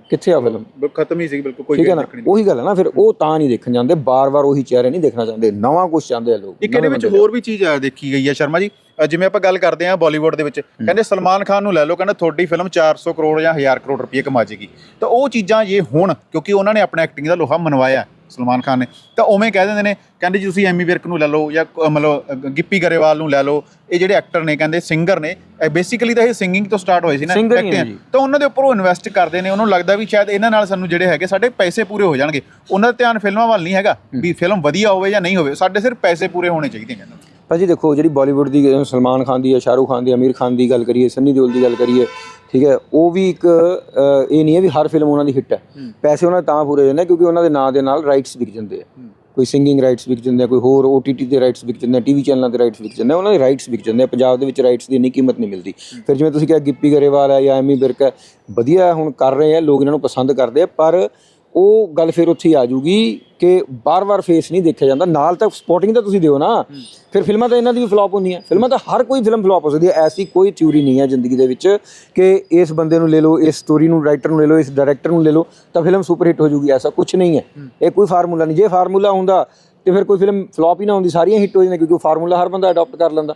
ਕਿੱਥੇ ਆ ਫਿਲਮ? ਬਿਲਕੁਲ ਖਤਮ ਹੀ ਸੀ ਬਿਲਕੁਲ ਕੋਈ ਠੀਕ ਹੈ ਨਾ? ਉਹੀ ਗੱਲ ਹੈ ਨਾ ਫਿਰ ਉਹ ਤਾਂ ਨਹੀਂ ਦੇਖਣ ਜਾਂਦੇ ਬਾਰ-ਬਾਰ ਉਹੀ ਚਿਹਰੇ ਨਹੀਂ ਦੇਖਣਾ ਚਾਹੁੰਦੇ ਨਵਾਂ ਕੁਝ ਚਾਹੁੰਦੇ ਆ ਲੋਕ ਇੱਕ ਇਹਦੇ ਵਿੱਚ ਹੋਰ ਵੀ ਚੀਜ਼ ਆ ਦੇਖੀ ਗਈ ਹੈ ਸ਼ਰਮਾ ਜੀ। ਜਿਵੇਂ ਆਪਾਂ ਗੱਲ ਕਰਦੇ ਹਾਂ ਬਾਲੀਵੁੱਡ ਦੇ ਵਿੱਚ ਕਹਿੰਦੇ ਸਲਮਾਨ ਖਾਨ ਨੂੰ ਲੈ ਲਓ ਕਹਿੰਦੇ ਤੁਹਾਡੀ ਫਿਲਮ 400 ਕਰੋੜ ਜਾਂ 1000 ਕਰੋੜ ਰੁਪਏ ਕਮਾ ਜੇਗੀ। ਤਾਂ ਉਹ ਚੀਜ਼ਾਂ ਇਹ ਹੁਣ ਕਿਉਂਕਿ ਉਹਨਾਂ ਨੇ ਆਪਣਾ ਐਕਟਿੰਗ ਦਾ ਲੋਹਾ ਮਨਵਾਇਆ ਸਲਮਾਨ ਖਾਨ ਨੇ। ਤਾਂ ਉਵੇਂ ਕਹਿ ਦਿੰਦੇ ਨੇ ਕਹਿੰਦੇ ਜੀ ਤੁਸੀਂ ਐਮੀ ਵਿਰਕ ਨੂੰ ਲੈ ਲਓ ਜਾਂ ਕ- ਮਤਲਬ ਗਿੱਪੀ ਗਰੇਵਾਲ ਨੂੰ ਲੈ ਲਓ। ਇਹ ਜਿਹੜੇ ਐਕਟਰ ਨੇ ਕਹਿੰਦੇ ਸਿੰਗਰ ਨੇ ਬੇਸਿਕਲੀ ਤਾਂ ਇਹ ਸਿੰਗਿੰਗ ਤੋਂ ਸਟਾਰਟ ਹੋਏ ਸੀ ਨਾ Singer ਹੀ ਨੇ acting। ਜੀ। ਤਾਂ ਉਹਨਾਂ ਦੇ ਉੱਪਰ ਉਹ ਇਨਵੈਸਟ ਕਰਦੇ ਨੇ ਉਹਨਾਂ ਨੂੰ ਲੱਗਦਾ ਵੀ ਸ਼ਾਇਦ ਇਹਨਾਂ ਨਾਲ ਸਾਨੂੰ ਜਿਹੜੇ ਹੈਗੇ ਸਾਡੇ ਪੈਸੇ ਪੂਰੇ ਹੋ ਜਾਣਗੇ। ਉਹਨਾਂ ਦਾ ਧਿਆਨ ਫਿਲਮਾਂ ਵੱਲ ਨਹੀਂ ਹੈਗਾ ਵੀ ਫਿਲਮ ਵਧੀਆ ਹੋਵੇ ਜਾਂ ਨਹੀਂ ਹੋਵੇ ਸਾਡੇ ਸਿਰਫ ਪੈਸੇ ਪੂਰੇ ਹੋਣੇ ਚਾਹੀਦੇ ਨੇ। ਭਾਜੀ ਦੇਖੋ ਜਿਹੜੀ ਬਾਲੀਵੁੱਡ ਦੀ ਅਹ ਸਲਮਾਨ ਖਾਨ ਦੀ ਹੈ ਸ਼ਾਹਰੁਖ ਖਾਨ ਦੀ ਅਮੀਰ ਖਾਨ ਦੀ ਗੱਲ ਕਰੀਏ ਸੰਨੀ ਦਿਓਲ ਦੀ ਗੱਲ ਕਰੀਏ ਠੀਕ ਹੈ ਉਹ ਵੀ ਇੱਕ ਇਹ ਨਹੀਂ ਹੈ ਵੀ ਹਰ ਫਿਲਮ ਉਹਨਾਂ ਦੀ ਹਿੱਟ ਹੈ। ਪੈਸੇ ਉਹਨਾਂ ਦੇ ਤਾਂ ਪੂਰੇ ਜਾਂਦੇ ਕਿਉਂਕਿ ਉਹਨਾਂ ਦੇ ਨਾਂ ਦੇ ਨਾਲ ਰਾਈਟਸ ਵਿਕ ਜਾਂਦੇ ਆ। ਕੋਈ ਸਿੰਗਿੰਗ ਰਾਈਟਸ ਵਿਕ ਜਾਂਦੇ ਆ ਕੋਈ ਹੋਰ OTT ਦੇ ਰਾਈਟਸ ਵਿਕ ਜਾਂਦੇ ਆ ਟੀਵੀ ਚੈਨਲਾਂ ਦੇ ਰਾਈਟਸ ਵਿਕ ਜਾਂਦੇ ਆ ਉਹਨਾਂ ਦੇ ਰਾਈਟਸ ਵਿਕ ਜਾਂਦੇ ਆ। ਪੰਜਾਬ ਦੇ ਵਿੱਚ ਰਾਈਟਸ ਦੀ ਇੰਨੀ ਕੀਮਤ ਨਹੀਂ ਮਿਲਦੀ। ਫਿਰ ਜਿਵੇਂ ਤੁਸੀਂ ਕਿਹਾ ਗਿੱਪੀ ਗਰੇਵਾਲ ਹੈ ਜਾਂ ਐਮੀ ਵਿਰਕ ਹੈ ਵਧੀਆ ਹੁਣ ਕਰ ਰਹੇ ਆ ਲੋਕ ਇਹਨਾਂ ਨੂੰ ਪਸੰਦ ਕਰਦੇ ਆ ਪਰ ਉਹ ਗੱਲ ਫਿਰ ਉੱਥੇ ਆ ਜੂਗੀ ਕਿ ਬਾਰ-ਬਾਰ ਫੇਸ ਨਹੀਂ ਦੇਖਿਆ ਜਾਂਦਾ। ਨਾਲ ਤਾਂ ਸਪੋਰਟਿੰਗ ਤਾਂ ਤੁਸੀਂ ਦਿਓ ਨਾ। ਫਿਰ ਫਿਲਮਾਂ ਤਾਂ ਇਹਨਾਂ ਦੀ ਵੀ ਫਲॉप ਹੁੰਦੀਆਂ। ਫਿਲਮਾਂ ਤਾਂ ਹਰ ਕੋਈ ਫਿਲਮ ਫਲॉप ਹੋ ਸਕਦੀ ਹੈ। ਐਸੀ ਕੋਈ ਥਿਊਰੀ ਨਹੀਂ ਹੈ ਜ਼ਿੰਦਗੀ ਦੇ ਵਿੱਚ ਕਿ ਇਸ ਬੰਦੇ ਨੂੰ ਲੈ ਲਓ ਇਸ ਸਟੋਰੀ ਨੂੰ ਰਾਈਟਰ ਨੂੰ ਲੈ ਲਓ ਇਸ ਡਾਇਰੈਕਟਰ ਨੂੰ ਲੈ ਲਓ ਤਾਂ ਫਿਲਮ ਸੁਪਰ ਹਿੱਟ ਹੋ ਜੂਗੀ ਐਸਾ ਕੁਝ ਨਹੀਂ ਹੈ। ਇਹ ਕੋਈ ਫਾਰਮੂਲਾ ਨਹੀਂ। ਜੇ ਫਾਰਮੂਲਾ ਹੁੰਦਾ ਤੇ ਫਿਰ ਕੋਈ ਫਿਲਮ ਫਲॉप ਹੀ ਨਾ ਹੁੰਦੀ ਸਾਰੀਆਂ ਹਿੱਟ ਹੋ ਜਾਂਦੀਆਂ ਕਿਉਂਕਿ ਉਹ ਫਾਰਮੂਲਾ ਹਰ ਬੰਦਾ ਅਡਾਪਟ ਕਰ ਲੈਂਦਾ।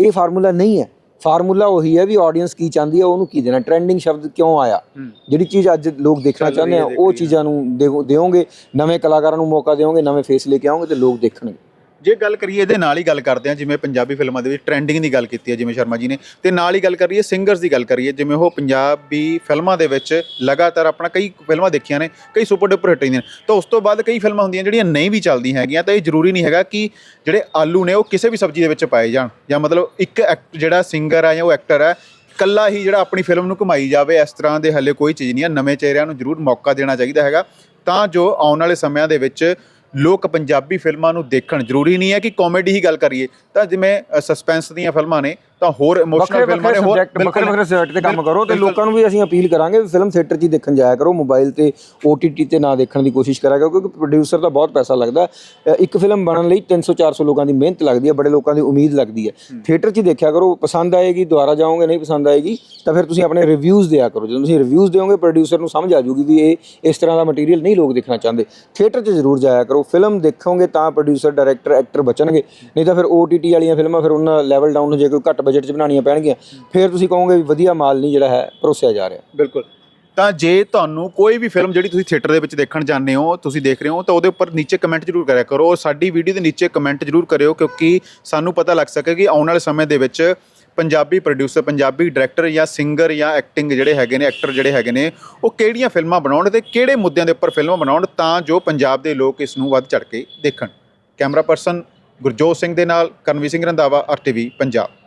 ਇਹ ਫਾਰਮੂਲਾ ਨਹੀਂ ਹੈ। ਫਾਰਮੂਲਾ ਉਹੀ ਹੈ ਵੀ ਆਡੀਅנס ਕੀ ਚਾਹੁੰਦੀ ਹੈ ਉਹਨੂੰ ਕੀ ਦੇਣਾ? ਟ੍ਰੈਂਡਿੰਗ ਸ਼ਬਦ ਕਿਉਂ ਆਇਆ? ਜਿਹੜੀ ਚੀਜ਼ ਅੱਜ ਲੋਕ ਦੇਖਣਾ ਚਾਹੁੰਦੇ ਆ ਉਹ ਚੀਜ਼ਾਂ ਨੂੰ ਦਿਓ- ਦਿਓਗੇ ਨਵੇਂ ਕਲਾਕਾਰਾਂ ਨੂੰ ਮੌਕਾ ਦਿਓਗੇ ਨਵੇਂ ਫੇਸ ਲੈ ਕੇ ਆਓਗੇ ਤੇ ਲੋਕ ਦੇਖਣਗੇ। ਜੇ ਗੱਲ ਕਰੀਏ ਇਹਦੇ ਨਾਲ ਹੀ ਗੱਲ ਕਰਦੇ ਹਾਂ, ਜਿਵੇਂ ਪੰਜਾਬੀ ਫਿਲਮਾਂ ਦੇ ਵਿੱਚ ਟ੍ਰੈਂਡਿੰਗ ਦੀ ਗੱਲ ਕੀਤੀ ਹੈ, ਜਿਵੇਂ ਸ਼ਰਮਾ ਜੀ ਨੇ, ਤੇ ਨਾਲ ਹੀ ਗੱਲ ਕਰੀਏ ਸਿੰਗਰਸ ਦੀ ਗੱਲ ਕਰੀਏ, ਜਿਵੇਂ ਉਹ ਪੰਜਾਬੀ ਫਿਲਮਾਂ ਦੇ ਵਿੱਚ ਲਗਾਤਾਰ ਆਪਣਾ ਕਈ ਫਿਲਮਾਂ ਦੇਖੀਆਂ ਨੇ, ਕਈ ਸੁਪਰ ਡੁਪਰ ਹਿੱਟ ਹੁੰਦੀਆਂ ਨੇ, ਤਾਂ ਉਸ ਤੋਂ ਬਾਅਦ ਕਈ ਫਿਲਮਾਂ ਹੁੰਦੀਆਂ ਜਿਹੜੀਆਂ ਨਹੀਂ ਵੀ ਚੱਲਦੀਆਂ ਹੈਗੀਆਂ, ਤਾਂ ਇਹ ਜ਼ਰੂਰੀ ਨਹੀਂ ਹੈਗਾ ਕਿ ਜਿਹੜੇ ਆਲੂ ਨੇ ਉਹ ਕਿਸੇ ਵੀ ਸਬਜ਼ੀ ਦੇ ਵਿੱਚ ਪਾਏ ਜਾਣ, ਜਾਂ ਮਤਲਬ ਇੱਕ ਐਕਟ ਜਿਹੜਾ ਸਿੰਗਰ ਹੈ ਜਾਂ ਉਹ ਐਕਟਰ ਹੈ ਕੱਲਾ ਹੀ ਜਿਹੜਾ ਆਪਣੀ ਫਿਲਮ ਨੂੰ ਕਮਾਈ ਜਾਵੇ, ਇਸ ਤਰ੍ਹਾਂ ਦੇ ਹੱਲੇ ਕੋਈ ਚੀਜ਼ ਨਹੀਂ ਹੈ ਨਵੇਂ ਚਿਹਰਿਆਂ ਨੂੰ ਜ਼ਰੂਰ ਮੌਕਾ ਦੇਣਾ ਚਾਹੀਦਾ ਹੈਗਾ, ਤਾਂ ਜੋ ਆਉਣ ਵਾਲੇ ਸਮਿਆਂ ਦੇ ਵਿੱਚ ਲੋਕ ਪੰਜਾਬੀ ਫਿਲਮਾਂ ਨੂੰ ਦੇਖਣ ਜ਼ਰੂਰੀ ਨਹੀਂ ਹੈ ਕਿ ਕਾਮੇਡੀ ਹੀ ਗੱਲ ਕਰੀਏ। ਤਾਂ ਜਿਵੇਂ ਸਸਪੈਂਸ ਦੀਆਂ ਫਿਲਮਾਂ ਨੇ ਤਾਂ ਹੋਰ ਇਮੋਸ਼ਨਲ ਫਿਲਮਾਂ ਨੇ ਹੋਰ ਵੱਖਰੇ ਵੱਖਰੇ ਸਬਜੈਕਟ ਤੇ ਕੰਮ ਕਰੋ ਤੇ। ਲੋਕਾਂ ਨੂੰ ਵੀ ਅਸੀਂ ਅਪੀਲ ਕਰਾਂਗੇ ਫਿਲਮ ਥੀਏਟਰ 'ਚ ਹੀ ਦੇਖਣ ਜਾਇਆ ਕਰੋ ਮੋਬਾਈਲ ਤੇ OTT ਤੇ ਨਾ ਦੇਖਣ ਦੀ ਕੋਸ਼ਿਸ਼ ਕਰਿਆ ਕਰੋ ਕਿਉਂਕਿ ਪ੍ਰੋਡਿਊਸਰ ਦਾ ਬਹੁਤ ਪੈਸਾ ਲੱਗਦਾ। ਇੱਕ ਫਿਲਮ ਬਣਨ ਲਈ 300 400 ਲੋਕਾਂ ਦੀ ਮਿਹਨਤ ਲੱਗਦੀ ਹੈ ਬੜੇ ਲੋਕਾਂ ਦੀ ਉਮੀਦ ਲੱਗਦੀ ਹੈ। ਥੀਏਟਰ 'ਚ ਹੀ ਦੇਖਿਆ ਕਰੋ ਪਸੰਦ ਆਏਗੀ ਦੁਬਾਰਾ ਜਾਓਗੇ ਨਹੀਂ ਪਸੰਦ ਆਏਗੀ ਤਾਂ ਫਿਰ ਤੁਸੀਂ ਆਪਣੇ ਰਿਵਿਊਜ਼ ਦਿਆ ਕਰੋ। ਜਦੋਂ ਤੁਸੀਂ ਰਿਵਿਊਜ਼ ਦਿਓਗੇ ਪ੍ਰੋਡਿਊਸਰ ਨੂੰ ਸਮਝ ਆ ਜਾਊਗੀ ਵੀ ਇਹ ਇਸ ਤਰ੍ਹਾਂ ਦਾ ਮਟੀਰੀਅਲ ਨਹੀਂ ਲੋਕ ਦੇਖਣਾ ਚਾਹੁੰਦੇ। ਥੀਏਟਰ 'ਚ ਜ਼ਰੂਰ ਜਾਇਆ ਕਰੋ। ਫਿਲਮ ਦੇਖੋਗੇ ਤਾਂ ਪ੍ਰੋਡਿਊਸਰ ਡਾਇਰੈਕਟਰ ਐਕਟਰ ਬਚਣਗੇ। ਨਹੀਂ ਤਾਂ ਫਿਰ OTT ਵਾਲੀਆਂ ਫਿਲਮਾਂ ਫਿਰ ਉਹਨਾਂ ਲੈਵਲ ਡਾਊਨ ਹੋ ਜੇ ਕੋਈ ਘੱਟ ਬਜਟ 'ਚ ਬਣਾਉਣੀਆਂ ਪੈਣਗੀਆਂ। ਫਿਰ ਤੁਸੀਂ ਕਹੋਗੇ ਵੀ ਵਧੀਆ ਮਾਲ ਨਹੀਂ ਜਿਹੜਾ ਹੈ, ਪਰੋਸਿਆ ਜਾ ਰਿਹਾ। ਬਿਲਕੁਲ। ਤਾਂ ਜੇ ਤੁਹਾਨੂੰ ਕੋਈ ਵੀ ਫਿਲਮ ਜਿਹੜੀ ਤੁਸੀਂ ਥੀਏਟਰ ਦੇ ਵਿੱਚ ਦੇਖਣ ਜਾਂਦੇ ਹੋ, ਤੁਸੀਂ ਦੇਖ ਰਹੇ ਹੋ, ਤਾਂ ਉਹਦੇ ਉੱਪਰ ਨੀਚੇ ਕਮੈਂਟ ਜ਼ਰੂਰ ਕਰਿਆ ਕਰੋ। ਔਰ ਸਾਡੀ ਵੀਡੀਓ ਦੇ ਨੀਚੇ ਕਮੈਂਟ ਜ਼ਰੂਰ ਕਰਿਓ, ਕਿਉਂਕਿ ਸਾਨੂੰ ਪਤਾ ਲੱਗ ਸਕੇ ਕਿ ਆਉਣ ਵਾਲੇ ਸਮੇਂ ਦੇ ਵਿੱਚ ਪੰਜਾਬੀ ਪ੍ਰੋਡਿਊਸਰ ਪੰਜਾਬੀ ਡਾਇਰੈਕਟਰ ਜਾਂ ਸਿੰਗਰ ਜਾਂ ਐਕਟਿੰਗ ਜਿਹੜੇ ਹੈਗੇ ਨੇ ਐਕਟਰ ਜਿਹੜੇ ਹੈਗੇ ਨੇ, ਉਹ ਕਿਹੜੀਆਂ ਫਿਲਮਾਂ ਬਣਾਉਣ ਤੇ ਕਿਹੜੇ ਮੁੱਦਿਆਂ ਦੇ ਉੱਪਰ ਫਿਲਮਾਂ ਬਣਾਉਣ ਤਾਂ ਜੋ ਪੰਜਾਬ ਦੇ ਲੋਕ ਇਸ ਨੂੰ ਵੱਧ ਚੜ ਕੇ ਦੇਖਣ। ਕੈਮਰਾ ਪਰਸਨ ਗੁਰਜੋਤ ਸਿੰਘ ਦੇ ਨਾਲ ਕਰਨਵੀਰ ਸਿੰਘ ਰੰਧਾਵਾ ਆਰਟੀਵੀ ਪੰਜਾਬ।